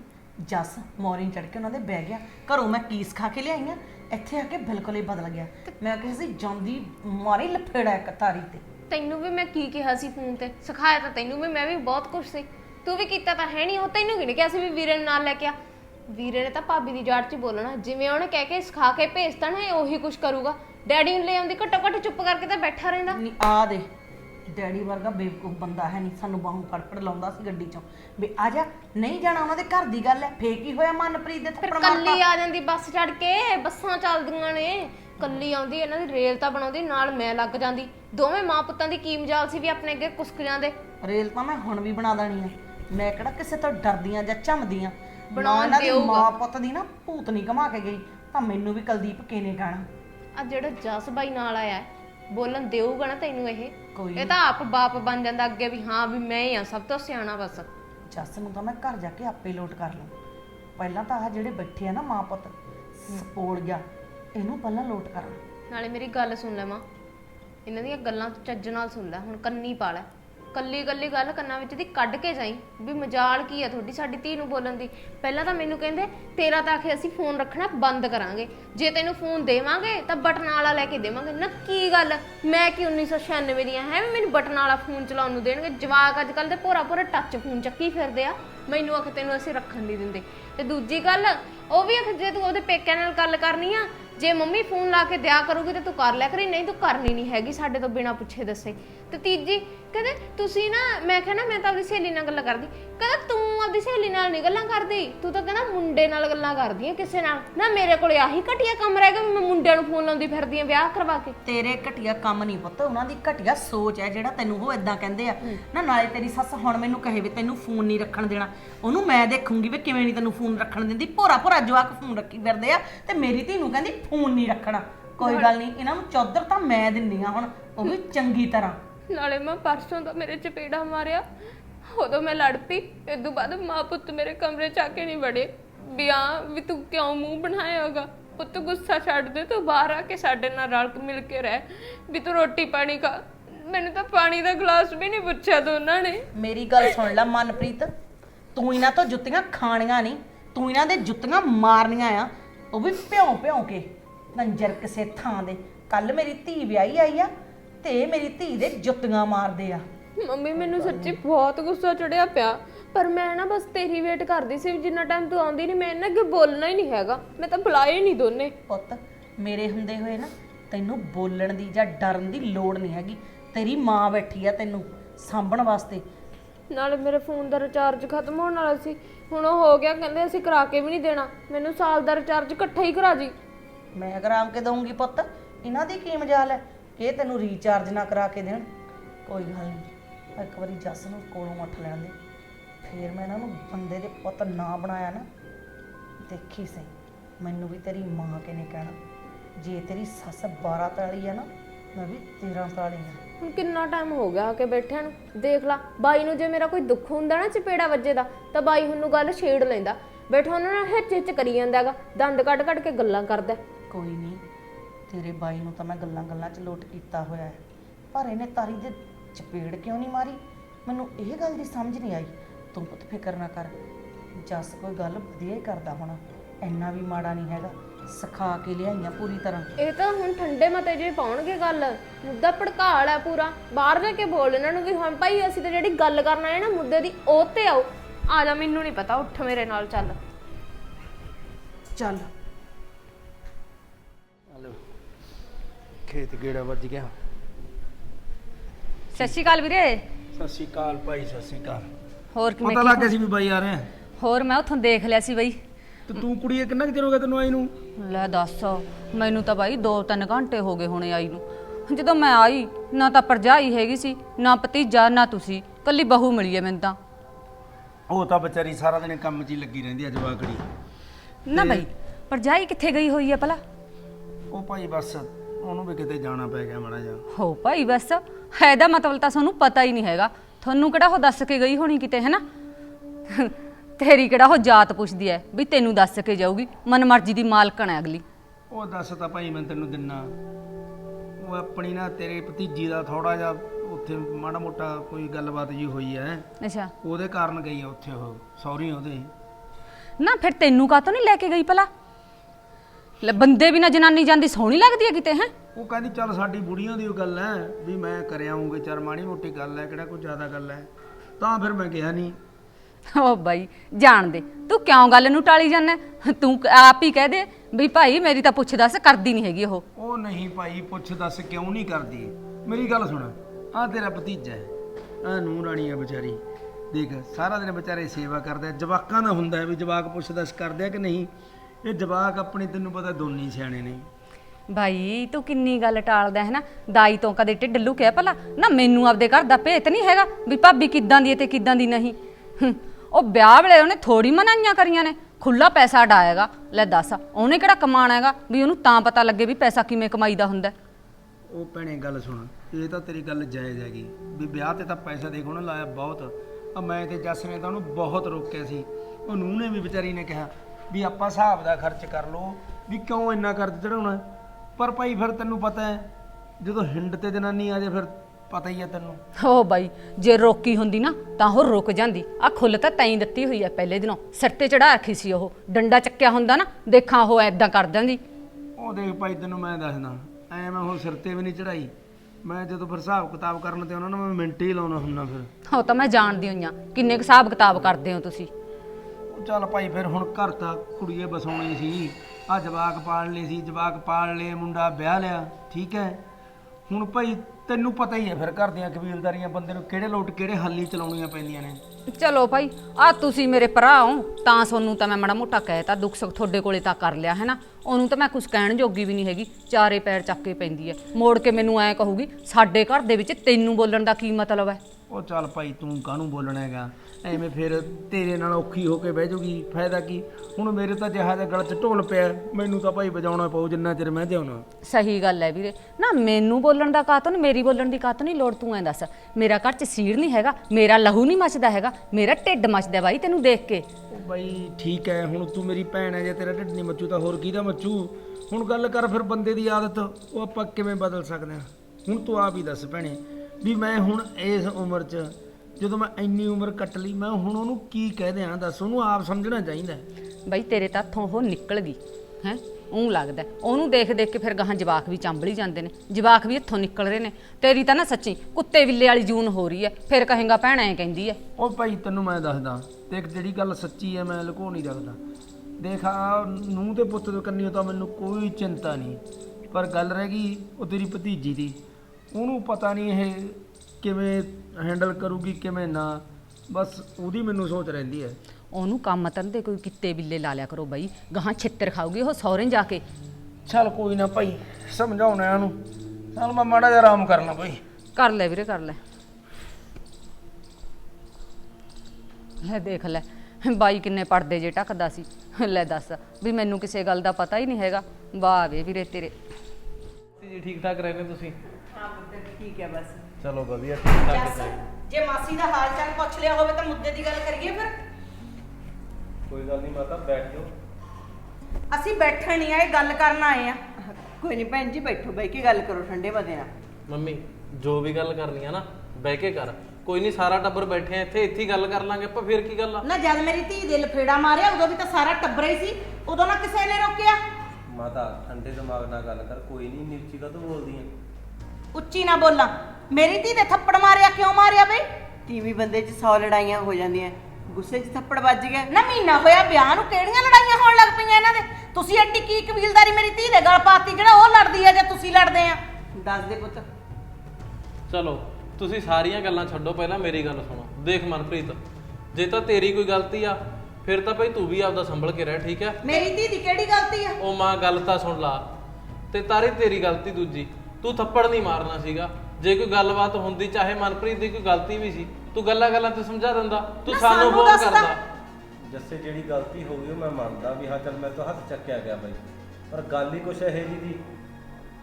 ਜੱਸ ਮੋਰਿੰਗ ਚੜ ਕੇ ਉਹਨਾਂ ਦੇ ਬਹਿ ਗਿਆ। ਘਰੋਂ ਮੈਂ ਕੀ ਸਿਖਾ ਕੇ ਲਿਆਈਆਂ ਇੱਥੇ ਆ ਕੇ ਬਿਲਕੁਲ ਹੀ ਬਦਲ ਗਿਆ। ਮੈਂ ਕਿਸੇ ਸੀ ਜਾਂਦੀ ਮਾਰੀ ਲਫੜਾ ਇੱਕ ਤਾਰੀ ਤੇ। ਤੈਨੂੰ ਵੀ ਮੈਂ ਕੀ ਕਿਹਾ ਸੀ ਫੋਨ ਤੇ? ਸਿਖਾਇਆ ਤਾਂ ਤੈਨੂੰ ਵੀ ਮੈਂ ਵੀ ਬਹੁਤ ਕੁਝ ਸੀ। ਤੂੰ ਵੀ ਕੀਤਾ ਤਾਂ ਹੈ ਨਹੀਂ ਉਹ ਤੈਨੂੰ ਕਿਹਨੇ ਕਿਹਾ ਸੀ ਵੀ ਵੀਰੇ ਨੂੰ ਨਾਲ ਲੈ ਕੇ ਆ? ਵੀਰੇ ਨੇ ਤਾਂ ਭਾਬੀ ਦੀ ਜਾੜ 'ਚ ਬੋਲਣਾ। ਜਿਵੇਂ ਉਹਨੇ ਕਹਿ ਕੇ ਸਿਖਾ ਕੇ ਭੇਜਤਾ ਨਾ ਇਹ ਉਹੀ ਕੁਝ ਕਰੂਗਾ। ਡੈਡੀ ਨੂੰ ਲੈ ਆਉਂਦੀ ਘੱਟੋ ਘੱਟ ਚੁੱਪ ਕਰਕੇ ਤਾਂ ਬੈਠਾ ਰਹਿੰਦਾ। ਨਹੀਂ ਆ ਦੇ ਡੈਡੀ ਵਰਗਾ ਬੇਵਕੂਫ ਬੰਦਾ ਹੈ ਨਹੀਂ ਸਾਨੂੰ ਬਾਹੂ ਫੜਫੜ ਲਾਉਂਦਾ ਸੀ ਗੱਡੀ ਚੋਂ। ਵੀ ਆ ਜਾ ਨਹੀਂ ਜਾਣਾ ਉਹਨਾਂ ਦੇ ਘਰ ਦੀ ਗੱਲ ਹੈ ਫੇਕ ਹੀ ਹੋਇਆ ਮਨਪ੍ਰੀਤ ਦੇ ਫਿਰ ਥੱਪੜ ਕੱਲੀ ਮਾਰਤਾ? ਆ ਜਾਂਦੀ ਬੱਸ ਚੜ ਕੇ ਬੱਸਾਂ ਚੱਲਦੀਆਂ ਨੇ। ਕੱਲੀ ਆਉਂਦੀ ਇਹਨਾਂ ਦੀ ਰੇਲ ਤਾਂ ਬਣਾਉਂਦੀ ਨਾਲ ਮੈਂ ਲੱਗ ਜਾਂਦੀ। ਦੋਵੇਂ ਮਾਂ ਪੁੱਤਾਂ ਦੀ ਕੀ ਮਜਾਲ ਸੀ ਵੀ ਆਪਣੇ ਅੱਗੇ ਕੁਸਕ ਜਾਂਦੇ। ਰੇਲ ਤਾਂ ਮੈਂ ਹੁਣ ਵੀ ਬਣਾ ਦੇਣੀ ਆ ਮੈਂ ਕਿਹੜਾ ਕਿਸੇ ਤੋਂ ਡਰਦੀਆਂ ਜਾਂ ਝੰਮਦੀਆਂ? ਬਣਾਉਣ ਨਾ ਇਹਨਾਂ ਦੀ ਦਿਓਗਾ। ਮਾਂ ਪੁੱਤ ਦੀ ਨਾ ਭੂਤ ਨਹੀਂ ਘਮਾ ਕੇ ਗਈ ਤਾਂ ਮੈਨੂੰ ਵੀ ਕੁਲਦੀਪ ਕਿਨੇ ਕਹਿਣਾ? ਆ ਜਿਹੜਾ ਜਸ ਬਾਈ ਨਾਲ ਆਇਆ ਹੈ, ਬੋਲਣ ਦੇਊਗਾ ਨਾ ਤੈਨੂੰ ਇਹ। ਕੋਈ ਇਹ ਤਾਂ ਆਪ ਬਾਪ ਬਣ ਜਾਂਦਾ ਅੱਗੇ ਵੀ ਹਾਂ ਵੀ ਮੈਂ ਹੀ ਆ ਸਭ ਤੋਂ ਸਿਆਣਾ ਬਸ। ਜੱਸ ਨੂੰ ਤਾਂ ਮੈਂ ਘਰ ਜਾ ਕੇ ਆਪੇ ਲੋਟ ਕਰ ਲਵਾਂ ਪਹਿਲਾਂ ਤਾਂ ਆ ਜਿਹੜੇ ਬੈਠੇ ਆ ਨਾ ਮਾਂ ਪੁੱਤ ਸਪੋਲ ਗਿਆ ਇਹਨੂੰ ਪਹਿਲਾਂ ਲੋਟ ਕਰਾਂ। ਨਾਲੇ ਮੇਰੀ ਗੱਲ ਸੁਣ ਲੈ ਮਾਂ ਇਹਨਾਂ ਦੀਆਂ ਗੱਲਾਂ ਤੂੰ ਚੱਜ ਨਾਲ ਸੁਣ ਲੈ ਹੁਣ ਕੰਨੀ ਪਾ ਲੈ ਕੱਲੀ ਕੱਲੀ ਗੱਲ ਕੰਨਾਂ ਵਿੱਚ ਦੀ ਕੱਢ ਕੇ ਜਾਈ, ਵੀ ਮਜਾਲ ਕੀ ਆ ਤੁਹਾਡੀ, ਸਾਡੀ ਧੀ ਨੂੰ ਬੋਲਣ ਦੀ। ਪਹਿਲਾਂ ਤਾਂ ਮੈਨੂੰ ਕਹਿੰਦੇ, ਤੇਰਾ ਤਾਂ ਆਖੇ ਅਸੀਂ ਫੋਨ ਰੱਖਣਾ ਬੰਦ ਕਰਾਂਗੇ। ਜੇ ਤੈਨੂੰ ਫੋਨ ਦੇਵਾਂਗੇ, ਤਾਂ ਬਟਨ ਵਾਲਾ ਲੈ ਕੇ ਦੇਵਾਂਗੇ। ਨਾ ਕੀ ਗੱਲ, ਮੈਂ ਕਿ 1996 ਦੀਆਂ ਹੈ, ਵੀ ਮੈਨੂੰ ਬਟਨ ਵਾਲਾ ਫੋਨ ਚਲਾਉਣ ਨੂੰ ਦੇਣਗੇ। ਜਵਾਕ ਅੱਜ ਕੱਲ ਦੇ ਭੋਰਾ ਭੋਰਾ ਟੱਚ ਫੋਨ ਚੱਕੀ ਫਿਰਦੇ ਆ। ਮੈਨੂੰ ਆਖ ਤੈਨੂੰ ਅਸੀਂ ਰੱਖਣ ਨਹੀਂ ਦਿੰਦੇ। ਤੇ ਦੂਜੀ ਗੱਲ, ਉਹ ਵੀ ਆਖ ਜੇ ਤੂੰ ਉਹਦੇ ਪੇਕਿਆਂ ਨਾਲ ਗੱਲ ਕਰਨੀ ਆ, ਜੇ ਮੰਮੀ ਫੋਨ ਲਾ ਕੇ ਦਿਆ ਕਰੂਗੀ ਤੇ ਤੂੰ ਕਰ ਲਿਆ ਕਰੀ, ਨਹੀਂ ਤੂੰ ਕਰਨੀ ਨਹੀਂ ਹੈਗੀ, ਸਾਡੇ ਤੋਂ ਬਿਨਾ ਪੁੱਛੇ ਦੱਸੇ। ਤੇ ਤੀਜੀ ਕਹਿੰਦੇ ਤੁਸੀਂ ਨਾ ਮੈਂ ਕਿਹਾ ਨਾ ਮੈਂ ਤਾਂ ਆਪਣੀ ਸਹੇਲੀ ਨਾਲ ਗੱਲਾਂ ਕਰਦੀ। ਕਹਿੰਦਾ ਤੂੰ ਆਪਣੀ ਸਹੇਲੀ ਨਾਲ ਨਹੀਂ ਗੱਲਾਂ ਕਰਦੀ। ਤੂੰ ਤਾਂ ਕਹਿੰਦਾ ਮੁੰਡੇ ਨਾਲ ਗੱਲਾਂ ਕਰਦੀ ਆ ਕਿਸੇ ਨਾਲ। ਨਾ ਮੇਰੇ ਕੋਲੇ ਆਹੀ ਘਟੀਆ ਕੰਮ ਰਹਿ ਗਿਆ ਵੀ ਮੈਂ ਮੁੰਡਿਆਂ ਨੂੰ ਫੋਨ ਲਾਉਂਦੀ ਫਿਰਦੀ ਆ ਵਿਆਹ ਕਰਵਾ ਕੇ। ਤੇਰੇ ਘਟੀਆ ਕੰਮ ਨਹੀਂ ਪੁੱਤ ਉਹਨਾਂ ਦੀ ਘਟੀਆ ਸੋਚ ਹੈ ਜਿਹੜਾ ਤੈਨੂੰ ਉਹ ਇਦਾਂ ਕਹਿੰਦੇ ਆ। ਨਾ ਨਾਲੇ ਤੇਰੀ ਸੱਸ ਹੁਣ ਮੈਨੂੰ ਕਹੇ ਵੀ ਤੈਨੂੰ ਫੋਨ ਨਹੀਂ ਰੱਖਣ ਦੇਣਾ। ਉਹਨੂੰ ਮੈਂ ਦੇਖੂੰਗੀ ਵੀ ਕਿਵੇਂ ਨਹੀਂ ਤੈਨੂੰ ਫੋਨ ਰੱਖਣ ਦਿੰਦੀ। ਭੋਰਾ ਭੋਰਾ ਜਵਾਕ ਫੋਨ ਰੱਖੀ ਫਿਰਦੇ ਆ ਤੇ ਮੇਰੀ ਧੀ ਨੂੰ ਕਹਿੰਦੀ ਫੋਨ ਨਹੀਂ ਰੱਖਣਾ। ਕੋਈ ਗੱਲ ਨਹੀਂ ਇਹਨਾਂ ਨੂੰ ਚੌਧਰ ਤਾਂ ਮੈਂ ਦਿੰਨੀ ਆ ਹੁਣ ਉਹ ਵੀ ਚੰਗੀ ਤਰ੍ਹਾਂ। ਨਾਲੇ ਮੈਂ ਪਰਸੋਂ ਤਾਂ ਮੇਰੇ ਚਪੇੜਾ ਮਾਰਿਆ, ਉਦੋਂ ਮੈਂ ਲੜ ਪਈ ਇਦੋਂ ਬਾਅਦ ਮਾਂ ਪੁੱਤ ਮੇਰੇ ਕਮਰੇ ਚ ਆ ਕੇ ਨਹੀਂ ਵੜੇ। ਵੀ ਆ ਵੀ ਤੂੰ ਕਿਉਂ ਮੂੰਹ ਬਣਾਇਆ ਹੋਗਾ? ਪੁੱਤ ਗੁੱਸਾ ਛੱਡ ਦੇ, ਤੂੰ ਬਾਹਰ ਆ ਕੇ ਸਾਡੇ ਨਾਲ ਰਲ ਮਿਲ ਕੇ ਰਹਿ। ਵੀ ਤੂੰ ਰੋਟੀ ਪਾਣੀ ਖਾ। ਮੈਨੂੰ ਤਾਂ ਪਾਣੀ ਦਾ ਗਲਾਸ ਵੀ ਨਹੀਂ ਪੁੱਛਿਆ ਦੋਨਾਂ ਨੇ। ਮੇਰੀ ਗੱਲ ਸੁਣ ਲੈ ਮਨਪ੍ਰੀਤ, ਤੂੰ ਇਹਨਾਂ ਤੋਂ ਜੁੱਤੀਆਂ ਖਾਣੀਆਂ ਨਹੀਂ, ਤੂੰ ਇਹਨਾਂ ਦੇ ਜੁੱਤੀਆਂ ਮਾਰਨੀਆਂ ਆ, ਉਹ ਵੀ ਭਿਉਂ ਭਿਉਂ ਕੇ ਨੰਜਰ ਕਿਸੇ ਥਾਂ ਦੇ। ਕੱਲ ਮੇਰੀ ਧੀ ਵਿਆਹੀ ਆਈ ਆ ਤੇ ਮੇਰੀ ਧੀ ਦੇ ਜੁੱਤੀਆਂ ਮਾਰਦੇ ਆ। ਮੰਮੀ ਮੈਨੂੰ ਸੱਚੀ ਬਹੁਤ ਗੁੱਸਾ ਚੜਿਆ ਪਿਆ। ਪਰ ਮੈਂ ਨਾ ਬਸ ਤੇਰੀ ਵੇਟ ਕਰਦੀ ਸੀ ਵੀ ਜਿੰਨਾ ਟਾਈਮ ਤੂੰ ਆਉਂਦੀ ਨਹੀਂ ਮੈਂ ਇਹਨਾਂ ਅੱਗੇ ਬੋਲਣਾ ਹੀ ਨਹੀਂ ਹੈਗਾ। ਮੈਂ ਤਾਂ ਬੁਲਾਏ ਨਹੀਂ ਦੋਨੇ। ਪੁੱਤ ਮੇਰੇ ਹੁੰਦੇ ਹੋਏ ਨਾ ਤੈਨੂੰ ਬੋਲਣ ਦੀ ਜਾਂ ਡਰਨ ਦੀ ਲੋੜ ਨਹੀਂ ਹੈਗੀ। ਤੇਰੀ ਮਾਂ ਬੈਠੀ ਆ ਤੈਨੂੰ ਸਾਂਭਣ ਵਾਸਤੇ। ਨਾਲੇ ਮੇਰੇ ਫੋਨ ਦਾ ਰਿਚਾਰਜ ਖਤਮ ਹੋਣ ਵਾਲਾ ਸੀ। ਹੁਣ ਉਹ ਹੋ ਗਿਆ ਕਹਿੰਦੇ ਅਸੀਂ ਕਰਾ ਕੇ ਵੀ ਨਹੀਂ ਦੇਣਾ। ਮੈਨੂੰ ਸਾਲ ਦਾ ਰਿਚਾਰਜ ਇਕੱਠਾ ਹੀ ਕਰਾ ਜੀ। ਮੈਂ ਕਰਾਮ ਕੇ ਦਊਂਗੀ ਪੁੱਤ। ਇਹਨਾਂ ਦੀ ਕੀ ਮਜਾਲ ਹੈ? ਇਹ ਤੈਨੂੰ ਰੀਚਾਰਜ ਨਾ ਕਰਾ ਕੇ ਦੇਣ। ਕੋਈ ਗੱਲ ਨਹੀਂ ਇੱਕ ਵਾਰੀ ਜੱਸ ਨੂੰ ਕੋਲੋਂ ਉੱਠ ਲੈਣ ਦੇ। ਫੇਰ ਮੈਂ ਇਹਨਾਂ ਨੂੰ ਬੰਦੇ ਦੇ ਪੁੱਤ ਨਾ ਬਣਾਇਆ ਨਾ। ਦੇਖੀ ਸਹੀ। ਮੈਨੂੰ ਵੀ ਤੇਰੀ ਮਾਂ ਕਿਨੇ ਕਹਿਣਾ। ਜੇ ਤੇਰੀ ਸੱਸ 12 ਤਾਲੀ ਆ ਨਾ ਮੈਂ ਵੀ 13 ਤਾਲੀ ਆ। ਹੁਣ ਕਿੰਨਾ ਟਾਈਮ ਹੋ ਗਿਆ ਆ ਕੇ ਬੈਠਿਆਂ ਨੂੰ? ਦੇਖ ਲਾ ਬਾਈ ਨੂੰ ਜੇ ਮੇਰਾ ਕੋਈ ਦੁੱਖ ਹੁੰਦਾ ਨਾ ਚਪੇੜਾ ਵੱਜੇ ਦਾ ਤਾਂ ਬਾਈ ਹੁਣ ਨੂੰ ਗੱਲ ਛੇੜ ਲੈਂਦਾ। ਬੈਠਾ ਉਹਨਾਂ ਨਾਲ ਹਿੱਚ ਹਿੱਚ ਕਰੀ ਜਾਂਦਾਗਾ ਦੰਦ ਕੱਢ ਕੱਢ ਕੇ ਗੱਲਾਂ ਕਰਦਾ। ਕੋਈ ਨਹੀਂ ਤੇਰੇ ਬਾਈ ਨੂੰ ਤਾਂ ਮੈਂ ਗੱਲਾਂ ਗੱਲਾਂ 'ਚ ਲੋਟ ਕੀਤਾ ਹੋਇਆ ਹੈ। ਪਰ ਇਹਨੇ ਤਾਰੀ ਦੇ ਚਪੇੜ ਕਿਉਂ ਨਹੀਂ ਮਾਰੀ? ਮੈਨੂੰ ਇਹ ਗੱਲ ਦੀ ਸਮਝ ਨਹੀਂ ਆਈ। ਤੂੰ ਪੁੱਤ ਫਿਕਰ ਨਾ ਕਰ। ਜੱਸ ਕੋਈ ਗੱਲ ਵਧੀਆ ਹੀ ਕਰਦਾ ਹੋਣਾ। ਇੰਨਾ ਵੀ ਮਾੜਾ ਨਹੀਂ ਹੈਗਾ। ਸਿਖਾ ਕੇ ਲਿਆਈਆਂ ਪੂਰੀ ਤਰ੍ਹਾਂ। ਇਹ ਤਾਂ ਹੁਣ ਠੰਡੇ ਮਤੇ ਜੇ ਪਾਉਣਗੇ ਗੱਲ। ਮੁੱਦਾ ਭੜਕਾਲ ਹੈ ਪੂਰਾ। ਬਾਹਰ ਜਾ ਕੇ ਬੋਲ ਇਹਨਾਂ ਨੂੰ ਵੀ ਹਾਂ ਭਾਈ ਅਸੀਂ ਤਾਂ ਜਿਹੜੀ ਗੱਲ ਕਰਨ ਆਏ ਨਾ ਮੁੱਦੇ ਦੀ ਉਹ ਤੇ ਆਓ। ਆ ਜਾ ਮੈਨੂੰ ਨਹੀਂ ਪਤਾ। ਉੱਠ ਮੇਰੇ ਨਾਲ ਚੱਲ। ਚੱਲ। ਖੇਤ ਗੇੜਾ ਵੱਜ ਗਿਆ। ਸਤਿ ਸ਼੍ਰੀ ਅਕਾਲ ਵੀਰੇ। ਸਤਿ ਸ਼੍ਰੀ ਅਕਾਲ ਭਾਈ ਸਤਿ ਸ਼੍ਰੀ ਅਕਾਲ। ਹੋਰ ਕਿਵੇਂ ਪਤਾ ਲੱਗ ਗਿਆ ਸੀ ਵੀ ਬਾਈ ਆ ਰਹੇ ਆ। ਹੋਰ ਮੈਂ ਉੱਥੋਂ ਦੇਖ ਲਿਆ ਸੀ ਬਈ। ਤੇ ਤੂੰ ਕੁੜੀਏ ਕਿੰਨਾ ਕੁ ਚਿਰ ਹੋ ਗਿਆ ਤੈਨੂੰ ਆਈ ਨੂੰ? ਲੈ ਦੱਸ ਮੈਨੂੰ ਤਾਂ ਬਾਈ 2-3 ਘੰਟੇ ਹੋ ਗਏ ਹੁਣੇ ਆਈ ਨੂੰ। ਜਦੋਂ ਮੈਂ ਆਈ ਨਾ ਤਾਂ ਪਰਜਾਈ ਹੈਗੀ ਸੀ ਨਾ ਭਤੀਜਾ ਨਾ ਤੁਸੀਂ। ਕੱਲੀ ਬਹੂ ਮਿਲੀ ਹੈ ਮੈਨੂੰ ਤਾਂ। ਉਹ ਤਾਂ ਵਿਚਾਰੀ ਸਾਰਾ ਦਿਨ ਕੰਮ 'ਚ ਹੀ ਲੱਗੀ ਰਹਿੰਦੀ ਆ ਜਵਾਕੜੀ। ਨਾ ਬਾਈ ਪਰਜਾਈ ਕਿੱਥੇ ਗਈ ਹੋਈ ਹੈ ਭਲਾ? ਉਹ ਭਾਈ ਬਸ ਉਹਨੂੰ ਵੀ ਕਿਤੇ ਜਾਣਾ ਪੈ ਗਿਆ ਮਾੜਾ ਜਿਹਾ। ਹੋ ਭਾਈ ਬਸ ਇਹਦਾ ਮਤਲਬ ਤਾਂ ਤੁਹਾਨੂੰ ਪਤਾ ਹੀ ਨਹੀਂ ਹੈਗਾ। ਤੁਹਾਨੂੰ ਕਿਹੜਾ ਉਹ ਦੱਸ ਕੇ ਗਈ ਹੋਣੀ ਕਿਤੇ ਹੈ ਨਾ ਤੇਰੀ ਕਿਹੜਾ ਉਹ ਜਾਤ ਪੁੱਛਦੀ ਐ ਵੀ ਤੈਨੂੰ ਦੱਸ ਕੇ ਜਾਊਗੀ ਮਨਮਰਜ਼ੀ ਦੀ ਮਾਲਕਣ ਹੈ ਅਗਲੀ। ਉਹ ਦੱਸ ਤਾਂ ਭਾਈ ਮੈਂ ਤੈਨੂੰ ਦਿੰਨਾ। ਉਹ ਆਪਣੀ ਨਾ ਤੇਰੇ ਭਤੀਜੀ ਦਾ ਥੋੜਾ ਜਿਹਾ ਉੱਥੇ ਮਾੜਾ ਮੋਟਾ ਕੋਈ ਗੱਲਬਾਤ ਜੀ ਹੋਈ ਐ। ਅੱਛਾ। ਉਹਦੇ ਕਾਰਨ ਗਈ ਆ ਉੱਥੇ ਉਹ ਸੌਰੀ ਉਹਦੇ। ਨਾ ਫਿਰ ਤੈਨੂੰ ਕਾਹਤੋਂ ਨਹੀਂ ਲੈ ਕੇ ਗਈ ਭਲਾ? ਲੈ ਬੰਦੇ ਬਿਨਾ ਜਨਾਨੀ ਜਾਂਦੀ ਸੋਹਣੀ ਲੱਗਦੀ ਹੈ ਕਿਤੇ ਹੈ? ਉਹ ਕਹਿੰਦੀ ਚੱਲ ਸਾਡੀ ਬੁੜੀਆਂ ਦੀ ਉਹ ਗੱਲ ਐ ਵੀ ਮੈਂ ਕਰ ਆਉਂਗੇ ਚਾਰ ਮਾੜੀ ਮੋਟੀ ਗੱਲ ਐ ਕਿਹੜਾ ਕੋਈ ਜ਼ਿਆਦਾ ਗੱਲ ਐ ਤਾਂ ਫਿਰ ਮੈਂ ਕਿਹਾ ਨਹੀਂ ਓ ਬਾਈ ਜਾਣ ਦੇ। ਤੂੰ ਕਿਉਂ ਗੱਲ ਨੂੰ ਟਾਲੀ ਜਾਂਦਾ ਤੂੰ ਆਪ ਹੀ ਕਹਿ ਦੇ ਵੀ ਭਾਈ ਮੇਰੀ ਤਾਂ ਪੁੱਛ ਦੱਸ ਕਰਦੀ ਨਹੀਂ ਹੈਗੀ ਉਹ। ਉਹ ਨਹੀਂ ਭਾਈ ਪੁੱਛ ਦੱਸ ਕਿਉਂ ਨਹੀਂ ਕਰਦੀ? ਮੇਰੀ ਗੱਲ ਸੁਣ ਆ ਤੇਰਾ ਭਤੀਜਾ ਹੈ। ਆ ਨੂੰ ਰਾਣੀ ਆ ਵਿਚਾਰੀ। ਦੇਖ ਸਾਰਾ ਦਿਨ ਵਿਚਾਰੇ ਸੇਵਾ ਕਰਦਾ। ਜਵਾਕਾਂ ਦਾ ਹੁੰਦਾ ਵੀ ਜਵਾਕ ਪੁੱਛ ਦੱਸ ਕਰਦੇ ਆ ਕਿ ਨਹੀਂ। ਇਹ ਜਵਾਕ ਆਪਣੀ ਤੈਨੂੰ ਪਤਾ ਦੋਨੀ ਸਿਆਣੇ ਨੇ। ਭਾਈ ਤੂੰ ਕਿੰਨੀ ਗੱਲ ਟਾਲਦਾ ਹੈ ਨਾ? ਦਾਈ ਤੋਂ ਕਦੇ ਢਿੱਡ ਲੁਕਿਆ ਭਲਾ? ਨਾ ਮੈਨੂੰ ਆਪਦੇ ਘਰ ਦਾ ਭੇਤ ਨਹੀਂ ਹੈਗਾ ਵੀ ਭਾਬੀ ਕਿੱਦਾਂ ਦੀ ਹੈ ਤੇ ਕਿੱਦਾਂ ਦੀ ਨਹੀਂ। ਹੂੰ, ਉਹ ਵਿਆਹ ਵੇਲੇ ਉਹਨੇ ਥੋੜੀ ਮਨਾਈਆਂ ਕਰੀਆਂ ਨੇ। ਖੁੱਲਾ ਪੈਸਾ ਡਾਏਗਾ ਲੈ ਦੱਸ ਉਹਨੇ ਕਿਹੜਾ ਕਮਾਣਾ ਹੈਗਾ ਵੀ ਉਹਨੂੰ ਤਾਂ ਪਤਾ ਲੱਗੇ ਵੀ ਪੈਸਾ ਕਿਵੇਂ ਕਮਾਈਦਾ ਹੁੰਦਾ? ਹੈ। ਉਹ ਭੈਣੇ ਗੱਲ ਸੁਣ। ਇਹ ਤਾਂ ਤੇਰੀ ਗੱਲ ਜਾਇਜ਼ ਹੈਗੀ। ਵੀ ਵਿਆਹ ਤੇ ਤਾਂ ਪੈਸਾ ਦੇਖ ਉਹਨੇ ਲਾਇਆ ਬਹੁਤ। ਆ ਮੈਂ ਤੇ ਜੱਸ ਨੇ ਤਾਂ ਉਹਨੂੰ ਬਹੁਤ ਰੋਕਿਆ ਸੀ। ਉਹ ਨੂੰਹ ਨੇ ਵੀ ਵਿਚਾਰੀ ਨੇ ਕਿਹਾ ਵੀ ਆਪਾਂ ਹਿਸਾਬ ਦਾ ਖਰਚ ਕਰ ਲਓ ਵੀ ਕਿਉਂ ਇੰਨਾ ਕਰਜ਼ ਚੜਾਉਣਾ ਪਰ ਭਾਈ ਫਿਰ ਤੈਨੂੰ ਪਤਾ ਹੈ ਜਦੋਂ ਹਿੰਡ ਤੇ ਜਨਾਨੀ ਆ ਜਾਏ ਫਿਰ ਪਤਾ ਹੀ ਹੈ ਤੈਨੂੰ। ਓ ਬਾਈ ਜੇ ਰੋਕੀ ਹੁੰਦੀ ਨਾ ਤਾਂ ਉਹ ਰੁਕ ਜਾਂਦੀ। ਆ ਖੁੱਲ ਤਾਂ ਤੈਂ ਦਿੱਤੀ ਹੋਈ ਐ ਪਹਿਲੇ ਦਿਨੋਂ। ਸਿਰ ਤੇ ਚੜਾ ਰੱਖੀ ਸੀ ਉਹ। ਡੰਡਾ ਚੱਕਿਆ ਹੁੰਦਾ ਨਾ ਦੇਖਾਂ ਉਹ ਐਦਾਂ ਕਰ ਦਿੰਦੀ। ਉਹ ਦੇਖ ਭਾਈ ਤੈਨੂੰ ਮੈਂ ਦੱਸਦਾ ਐ ਮੈਂ ਹੁਣ ਸਿਰ ਤੇ ਵੀ ਨਹੀਂ ਚੜਾਈ ਮੈਂ ਜਦੋਂ ਫਿਰ ਹਿਸਾਬ ਕਿਤਾਬ ਕਰਨ ਤੇ ਉਹਨਾਂ ਨੂੰ ਮੈਂ ਮਿੰਟ ਹੀ ਲਾਉਣਾ ਹੁੰਦਾ ਫਿਰ। ਉਹ ਤਾਂ ਮੈਂ ਜਾਣਦੀ ਹੋਈਆਂ ਕਿੰਨੇ ਕੁ ਹਿਸਾਬ ਕਿਤਾਬ ਕਰਦੇ ਹੋ ਤੁਸੀਂ? ਚੱਲ ਭਾਈ ਫਿਰ ਹੁਣ ਘਰ ਤਾਂ ਕੁੜੀਏ ਬਸਾਉਣੀ ਸੀ। ਆ ਜਵਾਕ ਪਾਲ ਲਏ ਸੀ ਜਵਾਕ ਪਾਲ ਲਏ ਮੁੰਡਾ ਵਿਆਹ ਲਿਆ ਠੀਕ ਹੈ। ਹੁਣ ਭਾਈ ਤੈਨੂੰ ਪਤਾ ਹੀ ਹੈ ਫਿਰ ਘਰ ਦੀਆਂ ਕਬੀਲਦਾਰੀਆਂ ਬੰਦੇ ਨੂੰ ਕਿਹੜੇ ਲੋਟ ਕਿਹੜੇ ਹੱਲੀ ਚਲਾਉਣੀਆਂ ਪੈਂਦੀਆਂ ਨੇ। ਚਲੋ ਭਾਈ ਆ ਤੁਸੀਂ ਮੇਰੇ ਭਰਾ ਹੋ ਤਾਂ ਸੋਨੂੰ ਤਾਂ ਮੈਂ ਮਾੜਾ ਮੋਟਾ ਕਹਿਤਾ ਦੁੱਖ ਸੁੱਖ ਤੁਹਾਡੇ ਕੋਲੇ ਤਾਂ ਕਰ ਲਿਆ ਹੈ ਨਾ ਉਹਨੂੰ ਤਾਂ ਮੈਂ ਕੁਝ ਕਹਿਣ ਜੋਗੀ ਵੀ ਨਹੀਂ ਹੈਗੀ ਚਾਰੇ ਪੈਰ ਚੱਕ ਕੇ ਪੈਂਦੀ ਐ ਮੋੜ ਕੇ ਮੈਨੂੰ ਐ ਕਹੂਗੀ ਸਾਡੇ ਘਰ ਦੇ ਵਿੱਚ ਤੈਨੂੰ ਬੋਲਣ ਦਾ ਕੀ ਮਤਲਬ ਹੈ? ਉਹ ਚੱਲ ਭਾਈ ਤੂੰ ਕਾਹਨੂੰ ਬੋਲਣਾ ਹੈਗਾ? ਐਵੇਂ ਫਿਰ ਤੇਰੇ ਨਾਲ ਔਖੀ ਹੋ ਕੇ ਬਹਿ ਜੂਗੀ ਫਾਇਦਾ ਕੀ? ਹੁਣ ਮੇਰੇ ਤਾਂ ਜਿਹਾ ਜਿਹਾ ਗਲ 'ਚ ਢੋਲ ਪਿਆ ਮੈਨੂੰ ਤਾਂ ਭਾਈ ਵਜਾਉਣਾ ਪਊ ਜਿੰਨਾ ਚਿਰ ਮੈਂ ਜਿਉਣਾ। ਸਹੀ ਗੱਲ ਹੈ ਵੀਰੇ। ਨਾ ਮੈਨੂੰ ਬੋਲਣ ਦਾ ਕਾਤੋਂ ਨਹੀਂ ਮੇਰੀ ਬੋਲਣ ਦੀ ਕਾਤੋਂ ਨਹੀਂ ਲੋੜ ਤੂੰ ਐ ਦੱਸ। ਮੇਰਾ ਘਰ ਚ ਸੀੜ ਨਹੀਂ ਹੈਗਾ ਮੇਰਾ ਲਹੂ ਨਹੀਂ ਮੱਚਦਾ ਹੈਗਾ ਮੇਰਾ ਢਿੱਡ ਮੱਚਦਾ ਬਾਈ ਤੈਨੂੰ ਦੇਖ ਕੇ। ਉਹ ਬਾਈ ਠੀਕ ਹੈ ਹੁਣ ਤੂੰ ਮੇਰੀ ਭੈਣ ਹੈ ਜੇ ਤੇਰਾ ਢਿੱਡ ਨਹੀਂ ਮੱਚੂ ਤਾਂ ਹੋਰ ਕਿਹਦਾ ਮੱਚੂ? ਹੁਣ ਗੱਲ ਕਰ ਫਿਰ ਬੰਦੇ ਦੀ ਆਦਤ ਉਹ ਆਪਾਂ ਕਿਵੇਂ ਬਦਲ ਸਕਦੇ ਹਾਂ ਹੁਣ ਤੂੰ ਆਪ ਹੀ ਦੱਸ ਭੈਣੇ ਵੀ ਮੈਂ ਹੁਣ ਇਸ ਉਮਰ 'ਚ ਜਦੋਂ ਮੈਂ ਇੰਨੀ ਉਮਰ ਕੱਟ ਲਈ ਮੈਂ ਹੁਣ ਉਹਨੂੰ ਕੀ ਕਹਿ ਦਿਆਂ? ਦੱਸ ਉਹਨੂੰ ਆਪ ਸਮਝਣਾ ਚਾਹੀਦਾ। ਬਾਈ ਤੇਰੇ ਤਾਂ ਹੱਥੋਂ ਉਹ ਨਿਕਲ ਗਈ ਹੈ? ਉਹ ਲੱਗਦਾ। ਉਹਨੂੰ ਦੇਖ ਦੇਖ ਕੇ ਫਿਰ ਗਾਹਾਂ ਜਵਾਕ ਵੀ ਚੰਬਲੀ ਜਾਂਦੇ ਨੇ। ਜਵਾਕ ਵੀ ਇੱਥੋਂ ਨਿਕਲ ਰਹੇ ਨੇ। ਤੇਰੀ ਤਾਂ ਨਾ ਸੱਚੀ ਕੁੱਤੇ ਬਿੱਲੇ ਵਾਲੀ ਜੂਨ ਹੋ ਰਹੀ ਹੈ। ਫਿਰ ਕਹੇਗਾ ਭੈਣ ਐ ਕਹਿੰਦੀ ਹੈ। ਉਹ ਭਾਈ ਤੈਨੂੰ ਮੈਂ ਦੱਸਦਾ ਦੇਖ ਜਿਹੜੀ ਗੱਲ ਸੱਚੀ ਹੈ ਮੈਂ ਲੁਕੋ ਨਹੀਂ ਰੱਖਦਾ। ਦੇਖ ਆ ਨੂੰ ਤੇ ਪੁੱਤ ਦੇ ਕੰਨਿਓ ਤਾਂ ਮੈਨੂੰ ਕੋਈ ਚਿੰਤਾ ਨਹੀਂ। ਪਰ ਗੱਲ ਰਹਿ ਗਈ ਉਹ ਤੇਰੀ ਭਤੀਜੀ ਦੀ। ਉਹਨੂੰ ਪਤਾ ਨਹੀਂ ਇਹ ਕਿਵੇਂ ਹੈਂਡਲ ਕਰੂਗੀ ਕਿਵੇਂ ਨਾ ਬਸ ਉਹਦੀ ਮੈਨੂੰ ਸੋਚ ਰਹਿੰਦੀ ਹੈ। ਉਹਨੂੰ ਕੰਮ ਧੰਦੇ ਕੋਈ ਕਿੱਤੇ ਬਿੱਲੇ ਲਾ ਲਿਆ ਕਰੋ ਬਾਈ ਗਾਹਾਂ ਛਿੱਤਰ ਖਾਊਗੀ ਉਹ ਸਹੁਰੇ ਜਾ ਕੇ। ਚੱਲ ਕੋਈ ਨਾ ਭਾਈ ਸਮਝਾਉਣਾ ਇਹਨੂੰ ਚੱਲ ਮੈਂ ਮਾੜਾ ਜਿਹਾ ਆਰਾਮ ਕਰਨਾ ਭਾਈ ਕਰ ਲੈ ਵੀਰੇ ਕਰ ਲੈ। ਲੈ ਦੇਖ ਲੈ ਬਾਈ ਕਿੰਨੇ ਪੜਦੇ ਜੇ ਟੱਕਦਾ ਸੀ। ਲੈ ਦੱਸ ਵੀ ਮੈਨੂੰ ਕਿਸੇ ਗੱਲ ਦਾ ਪਤਾ ਹੀ ਨਹੀਂ ਹੈਗਾ। ਵਾਹ ਵੇ ਵੀਰੇ ਤੇਰੇ। ਜੀ ਠੀਕ ਠਾਕ ਰਹਿੰਦੇ ਤੁਸੀਂ? ਹਾਂ ਪੁੱਤ ਠੀਕ ਹੈ ਬਸ। ਚਲੋ ਵਧੀਆ ਠੀਕ ਠਾਕ ਜੱਸ ਜੇ ਮਾਸੀ ਦਾ ਹਾਲ ਚਾਲ ਪੁੱਛ ਲਿਆ ਹੋਵੇ ਤਾਂ ਮੁੱਦੇ ਦੀ ਗੱਲ ਕਰੀਏ ਫਿਰ। ਕੋਈ ਗੱਲ ਨਹੀਂ ਮਾਤਾ ਬੈਠ ਜਾਓ। ਅਸੀਂ ਬੈਠਣ ਨਹੀਂ ਆਏ ਗੱਲ ਕਰਨ ਆਏ ਆ। ਕੋਈ ਨਹੀਂ ਭੈਣ ਜੀ ਬੈਠੋ ਬਹਿ ਕੇ ਗੱਲ ਕਰੋ ਠੰਡੇ ਮਦੇ ਨਾਲ। ਮੰਮੀ ਜੋ ਵੀ ਗੱਲ ਕਰਨੀ ਆ ਨਾ ਬਹਿ ਕੇ ਕਰ। ਕੋਈ ਨਹੀਂ ਸਾਰਾ ਟੱਬਰ ਬੈਠੇ ਆ ਇੱਥੇ ਇੱਥੇ ਹੀ ਗੱਲ ਕਰ ਲਾਂਗੇ ਆਪਾਂ ਫੇਰ ਕੀ ਗੱਲ ਆ? ਨਾ ਜਦ ਮੇਰੀ ਧੀ ਦੇ ਲਫੇੜਾ ਮਾਰਿਆ ਉਦੋਂ ਵੀ ਤਾਂ ਸਾਰਾ ਟੱਬਰ ਹੀ ਸੀ ਉਦੋਂ ਨਾ ਕਿਸੇ ਨੇ ਰੋਕਿਆ। ਮਾਤਾ ਠੰਡੇ ਦਿਮਾਗ ਨਾਲ ਗੱਲ ਕਰ ਕੋਈ ਨਹੀਂ ਨਿਰਚੀ ਕਾ ਬੋਲਦੀ ਹੈ ਉੱਚੀ ਨਾ ਬੋਲਾਂ। ਮੇਰੀ ਧੀ ਦੇ ਥੱਪੜ ਮਾਰਿਆ ਕਿਉਂ ਮਾਰਿਆ ਬਈ? ਟੀਵੀ ਬੰਦੇ 'ਚ 100 ਲੜਾਈਆਂ ਹੋ ਜਾਂਦੀਆਂ। ਗੁੱਸੇ 'ਚ ਥੱਪੜ ਵੱਜ ਗਿਆ। ਨਾ ਮਹੀਨਾ ਹੋਇਆ ਵਿਆਹ ਨੂੰ ਕਿਹੜੀਆਂ ਲੜਾਈਆਂ ਹੋਣ ਲੱਗ ਪਈਆਂ ਇਹਨਾਂ ਦੇ? ਤੁਸੀਂ ਐਡੀ ਕੀ ਕਬੀਲਦਾਰੀ ਮੇਰੀ ਧੀ ਦੇ ਗਲ ਪਾਤੀ ਜਿਹੜਾ ਉਹ ਲੜਦੀ ਆ ਜਾਂ ਤੁਸੀਂ ਲੜਦੇ ਆ? ਦੱਸ ਦੇ ਪੁੱਤ। ਚਲੋ ਤੁਸੀਂ ਸਾਰੀਆਂ ਗੱਲਾਂ ਛੱਡੋ ਪਹਿਲਾਂ ਮੇਰੀ ਗੱਲ ਸੁਣੋ। ਦੇਖ ਮਨਪ੍ਰੀਤ ਜੇ ਤਾਂ ਤੇਰੀ ਕੋਈ ਗਲਤੀ ਆ ਫਿਰ ਤਾਂ ਭਾਈ ਤੂੰ ਵੀ ਆਪਦਾ ਸੰਭਲ ਕੇ ਰਹਿ ਠੀਕ ਹੈ? ਮੇਰੀ ਧੀ ਦੀ ਕਿਹੜੀ ਗਲਤੀ ਆ? ਉਹ ਮਾਂ ਗੱਲ ਤਾਂ ਸੁਣ ਲਾ। ਤੇ ਤਾਰੀ ਤੇਰੀ ਗਲਤੀ ਦੂਜੀ ਤੂੰ ਥੱਪੜ ਨਹੀਂ ਮਾਰਨਾ ਸੀਗਾ। ਜੇ ਕੋਈ ਗੱਲਬਾਤ ਹੁੰਦੀ ਚਾਹੇ ਮਨਪ੍ਰੀਤ ਦੀ ਕੋਈ ਗਲਤੀ ਵੀ ਸੀ ਤੂੰ ਗੱਲਾਂ ਗੱਲਾਂ ਤੇ ਸਮਝਾ ਦਿੰਦਾ ਤੂੰ ਨਾ ਸਾਨੂੰ ਸਾਨੂੰ ਦੱਸਦਾ। ਕਰਦਾ। ਜੱਸੇ ਜਿਹੜੀ ਗਲਤੀ ਹੋ ਗਈ ਉਹ ਮੈਂ ਮੰਨਦਾ ਵੀ ਹਾਂ ਚੱਲ ਮੈਂ ਤੋਂ ਹੱਥ ਚੱਕਿਆ ਗਿਆ ਬਾਈ। ਪਰ ਗੱਲ ਹੀ ਕੁਛ ਇਹੋ ਜੀ ਦੀ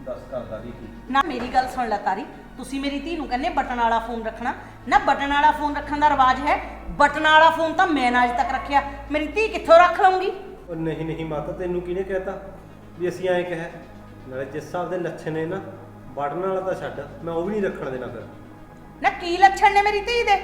ਦੱਸ ਕਰਦਾ ਵੀ ਕੀ। ਨਾ ਮੇਰੀ ਗੱਲ ਸੁਣ ਲੈ ਤਾਰੀ ਤੁਸੀਂ ਮੇਰੀ ਧੀ ਨੂੰ ਕਹਿੰਦੇ ਬਟਨ ਵਾਲਾ ਫੋਨ ਰੱਖਣਾ। ਨਾ ਬਟਨ ਵਾਲਾ ਫੋਨ ਰੱਖਣ ਦਾ ਰਿਵਾਜ ਹੈ ਬਟਨ ਵਾਲਾ ਫੋਨ ਤਾਂ ਮੈਂ ਨਾ ਅੱਜ ਤੱਕ ਰੱਖਿਆ। ਮੇਰੀ ਧੀ ਕਿੱਥੋਂ ਰੱਖ ਲਊਂਗੀ? ਉਹ ਨਹੀਂ ਨਹੀਂ ਮਾਤਾ ਤੈਨੂੰ ਕਿਹਨੇ ਕਹਿਤਾ? ਵੀ ਅਸੀਂ ਐਂ ਕਿਹਾ ਨਾਲੇ ਜਿਸ ਹਿਸਾਬ ਦੇ ਲੱਛਣ ਨੇ ਨਾ ਵੜਨ ਵਾਲਾ ਤਾਂ ਛੱਡ ਮੈਂ ਉਹ ਵੀ ਨਹੀਂ ਰੱਖਣ ਦੇਣਾ ਫਿਰ। ਨਾ ਕੀ ਲੱਛਣ ਨੇ ਮੇਰੀ ਧੀ ਦੇ?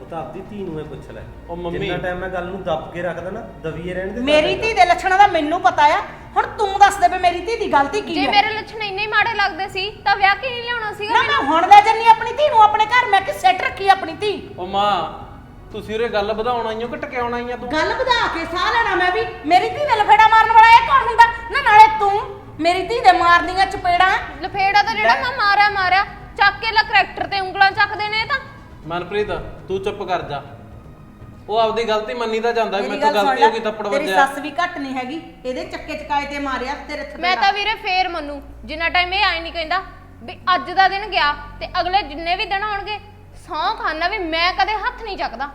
ਉਹ ਤਾਂ ਆਪਦੀ ਧੀ ਨੂੰ ਹੀ ਪੁੱਛ ਲੈ। ਉਹ ਮੰਮੀ- ਜਿੰਨਾ ਟਾਈਮ ਮੈਂ ਗੱਲ ਨੂੰ ਦੱਬ ਕੇ ਰੱਖਦਾ ਨਾ ਦਬੀਏ ਰਹਿਣ ਦੇ ਮੇਰੀ ਧੀ ਦੇ ਲੱਛਣਾਂ ਦਾ ਮੈਨੂੰ ਪਤਾ ਆ। ਹੁਣ ਤੂੰ ਦੱਸ ਦੇ ਵੀ ਮੇਰੀ ਧੀ ਦੀ ਗਲਤੀ ਕੀ ਜੇ ਹੈ ਮੇਰੇ ਲੱਛਣ ਇੰਨੇ ਹੀ ਮਾੜੇ ਲੱਗਦੇ ਸੀ ਤਾਂ ਵਿਆਹ ਕੀ ਨਹੀਂ ਲਿਆਉਣਾ ਸੀਗਾ ਨਾ ਮੈਂ ਹੁਣ ਲੈ ਜੰਨੀ ਆਪਣੀ ਧੀ ਨੂੰ ਆਪਣੇ ਘਰ ਮੈਂ ਕਿ ਸੈੱਟ ਰੱਖੀ ਆਪਣੀ ਧੀ? ਉਹ ਮਾਂ ਤੁਸੀਂ ਉਰੇ ਗੱਲ ਵਧਾਉਣ ਆਈਓ ਕਿ ਟਕਿਆਉਣ ਆਈਆਂ ਤੂੰ? ਗੱਲ ਵਧਾ ਕੇ ਸਾਹ ਲੈਣਾ ਮੈਂ ਵੀ। ਮੇਰੀ ਧੀ ਦੇ ਲਫੇੜਾ ਮਾਰਨ ਵਾਲਾ ਇਹ ਕੌਣ ਹੁੰਦਾ? ਨਾ ਨਾਲੇ ਤੂੰ ਮੇਰੀ ਧੀ ਦੇ ਮਾਰਨੀਆਂ ਚਪੇੜਾਂ। ਲਫੇੜਾ ਤਾਂ ਜਿਹੜਾ ਮੈਂ ਮਾਰਿਆ ਮਾਰਿਆ। ਚੱਕ ਕੇ ਲਾ ਕਰੈਕਟਰ ਤੇ ਉਂਗਲਾਂ ਚੱਕਦੇ ਨੇ ਇਹ ਤਾਂ। ਮਨਪ੍ਰੀਤ ਤੂੰ ਚੁੱਪ ਕਰ ਜਾ। ਉਹ ਆਪਦੀ ਗਲਤੀ ਮੰਨੀ ਤਾਂ ਜਾਂਦਾ ਵੀ ਮੇਰੀ ਮੈਥੋਂ ਗੱਲ ਸੁਣ ਗਲਤੀ ਹੋ ਲੈ, ਗਈ ਥੱਪੜ ਤੇਰੀ ਵੱਜਿਆ ਸੱਸ ਵੀ ਘੱਟ ਨਹੀਂ ਹੈਗੀ। ਇਹਦੇ ਚੱਕੇ ਚਕਾਏ ਤੇ ਮਾਰਿਆ ਤੇਰੇ ਥੱਲੇ ਮੈਂ ਤਾਂ ਵੀਰੇ ਫੇਰ ਮੰਨੂ। ਜਿੰਨਾ ਟਾਈਮ ਇਹ ਆਈ ਨਹੀਂ ਕਹਿੰਦਾ ਵੀ ਅੱਜ ਦਾ ਦਿਨ ਗਿਆ ਤੇ ਅਗਲੇ ਜਿੰਨੇ ਵੀ ਦਿਨ ਆਉਣਗੇ ਸੌਂ ਖਾਨਾ ਵੀ ਮੈਂ ਕਦੇ ਹੱਥ ਨਹੀਂ ਚੱਕਦਾ।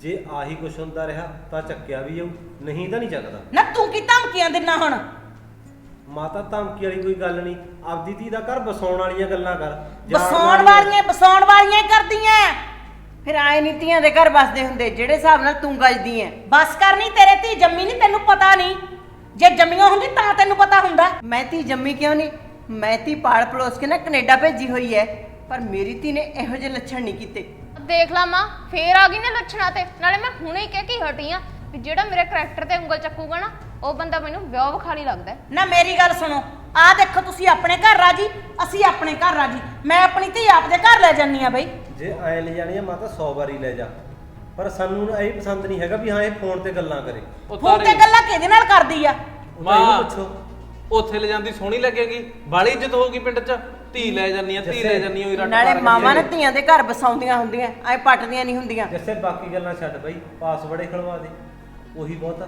ਜੇ ਆਹੀ ਕੁਛ ਹੁੰਦਾ ਰਿਹਾ ਤਾਂ ਚੱਕਿਆ ਵੀ ਜਾਊ ਨਹੀਂ ਤਾਂ ਨਹੀਂ ਚੱਕਦਾ। ਨਾ ਤੂੰ ਕੀ ਧਮਕੀਆਂ ਦਿੰਨਾ ਹੁਣ? ਮਾਤਾ ਧਮਕੀ ਵਾਲੀ ਕੋਈ ਗੱਲ ਨਹੀਂ ਆਪਦੀ ਧੀ ਦਾ ਘਰ ਬਸਾਉਣ ਵਾਲੀਆਂ ਗੱਲਾਂ ਕਰ। ਜਾਣ ਬਸਾਉਣ ਵਾਲੀਆਂ ਬਸਾਉਣ ਵਾਲੀਆਂ ਹੀ ਕਰਦੀਆਂ। ਫਿਰ ਆਏ ਨੀਤੀਆਂ ਦੇ ਘਰ ਬਸਦੇ ਹੁੰਦੇ ਜਿਹੜੇ ਹਿਸਾਬ ਨਾਲ ਤੂੰ ਗੱਜਦੀ ਐ। ਬਸ ਕਰਨੀ ਤੇਰੇ ਧੀ ਜੰਮੀ ਨਹੀਂ ਤੈਨੂੰ ਪਤਾ ਨਹੀਂ ਜੇ ਜੰਮੀਆਂ ਹੁੰਦੀ ਤਾਂ ਤੈਨੂੰ ਪਤਾ ਹੁੰਦਾ। ਮੈਂ ਧੀ ਜੰਮੀ ਕਿਉਂ ਨਹੀਂ ਮੈਂ ਧੀ ਪਾਲ ਪਲੋਸ ਕੇ ਨਾ ਕੈਨੇਡਾ ਭੇਜੀ ਹੋਈ ਐ। ਪਰ ਮੇਰੀ ਧੀ ਨੇ ਇਹੋ ਜਿਹੇ ਲੱਛਣ ਨਹੀਂ ਕੀਤੇ। ਦੇਖ ਲਾ ਮਾਂ ਫੇਰ ਆ ਗਈ ਨੇ ਲੱਛਣਾ ਤੇ। ਨਾਲੇ ਮੈਂ ਹੁਣੇ ਹੀ ਕਹਿ ਕੇ ਹਟੀ ਆ ਵੀ ਜਿਹੜਾ ਮੇਰੇ ਕਰੈਕਟਰ ਤੇ ਉਂਗਲ ਚੱਕੂਗਾ ਨਾ ਉਹ ਬੰਦਾ ਮੈਨੂੰ ਵਿਆਹ ਵਿਖਾਲੀ ਲੱਗਦਾ ਹੈ। ਨਾ ਮੇਰੀ ਗੱਲ ਸੁਣੋ। ਆਹ ਦੇਖੋ ਤੁਸੀਂ ਆਪਣੇ ਘਰ ਰਾਜੀ ਅਸੀਂ ਆਪਣੇ ਘਰ ਰਾਜੀ। ਮੈਂ ਆਪਣੀ ਧੀ ਆਪਦੇ ਘਰ ਲੈ ਜਾਨੀ ਆ ਬਈ। ਜੇ ਐ ਲੈ ਜਾਣੀ ਆ ਮਾਤਾ 100 ਵਾਰੀ ਲੈ ਜਾ। ਪਰ ਸਾਨੂੰ ਨਾ ਇਹ ਪਸੰਦ ਨਹੀਂ ਹੈਗਾ ਵੀ ਹਾਂ ਇਹ ਫੋਨ ਤੇ ਗੱਲਾਂ ਕਰੇ। ਉਹ ਫੋਨ ਤੇ ਤਾਰੇ ਗੱਲਾਂ ਕਿਹਦੇ ਨਾਲ ਕਰਦੀ ਆ? ਉਹ ਤਾਂ ਇਹਨੂੰ ਮਾਂ ਪੁੱਛੋ। ਉੱਥੇ ਲੈ ਜਾਂਦੀ ਸੋਹਣੀ ਲੱਗੇਗੀ। ਬਾਲੀ ਇੱਜ਼ਤ ਹੋਊਗੀ ਪਿੰਡ 'ਚ। ਧੀ ਲੈ ਜਾਨੀ ਆ ਧੀ ਲੈ ਜਾਨੀ ਆ ਉਹੀ ਰੱਟ ਨਾਲੇ ਮਾਰ ਕੇ ਮਾਵਾਂ ਨੇ। ਧੀਆਂ ਦੇ ਘਰ ਬਸਾਉਂਦੀਆਂ ਹੁੰਦੀਆਂ ਐ ਪੱਟਦੀਆਂ ਨਹੀਂ ਹੁੰਦੀਆਂ। ਜਿਸੇ ਬਾਕੀ ਗੱਲਾਂ ਛੱਡ ਬਈ ਪਾਸਵਰਡ ਖਲਵਾ ਦੇ। ਉਹੀ ਬਹੁਤ ਆ।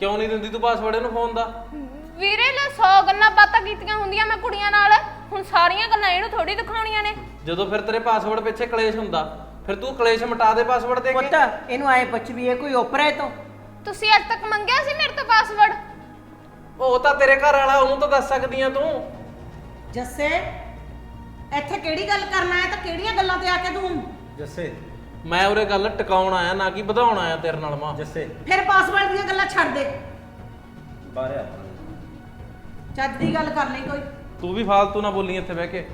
ਕਿਉਂ ਨਹੀਂ ਦਿੰਦੀ ਤੂੰ ਪਾਸਵਰਡ ਇਹਨੂੰ ਫੋਨ ਦਾ? ਵੀਰੇ ਲੈ 100 ਗੱਲਾਂ ਬਾਤਾਂ ਕੀਤੀਆਂ ਹੁੰਦੀਆਂ ਮੈਂ ਕੁੜੀਆਂ ਨਾਲ। ਹੁਣ ਸਾਰੀਆਂ ਗੱਲਾਂ ਇਹਨੂੰ ਥੋੜੀ ਦਿਖਾਉਣੀਆਂ ਨੇ। ਜਦੋਂ ਫਿਰ ਤੇਰੇ ਪਾਸਵਰਡ ਪਿੱਛੇ ਕਲੇਸ਼ ਹੁੰਦਾ ਫਿਰ ਤੂੰ ਕਲੇਸ਼ ਮਿਟਾ ਦੇ ਪਾਸਵਰਡ ਦੇ ਪੁੱਤ ਕੇ ਇਹਨੂੰ ਐ ਪੁੱਛ ਵੀ ਇਹ ਕੋਈ ਓਪਰਾ ਹੈ ਤੋਂ? ਤੁਸੀਂ ਅੱਜ ਤੱਕ ਮੰਗਿਆ ਸੀ ਮੇਰੇ ਤੋਂ ਪਾਸਵਰਡ ਉਹ ਤਾਂ ਤੇਰੇ ਘਰ ਵਾਲਾ ਉਹਨੂੰ ਤਾਂ ਦੱਸ ਸਕਦੀ ਆ ਤੂੰ। ਜੱਸੇ ਇੱਥੇ ਕਿਹੜੀ ਗੱਲ ਕਰਨਾ ਹੈ ਤਾਂ ਕਿਹੜੀਆਂ ਗੱਲਾਂ ਤੇ ਆ ਕੇ ਤੂੰ? ਜੱਸੇ ਮੈਂ ਉਰੇ ਗੱਲ ਟਿਕਾਉਣ ਆਇਆ ਨਾ ਕਿ ਵਧਾਉਣ ਆਇਆ ਤੇਰੇ ਨਾਲ ਮਾਂ। ਜੱਸੇ। ਫਿਰ ਪਾਸਵਰਡ ਦੀਆਂ ਗੱਲਾਂ ਛੱਡ ਦੇ। ਬਾਹਰ ਆ। ਚੱਜ ਦੀ ਗੱਲ ਕਰ ਲਈ ਕੋਈ। ਤੂੰ ਵੀ ਫਾਲਤੂ ਨਾ ਬੋਲੀ ਇੱਥੇ ਬਹਿ ਕੇ।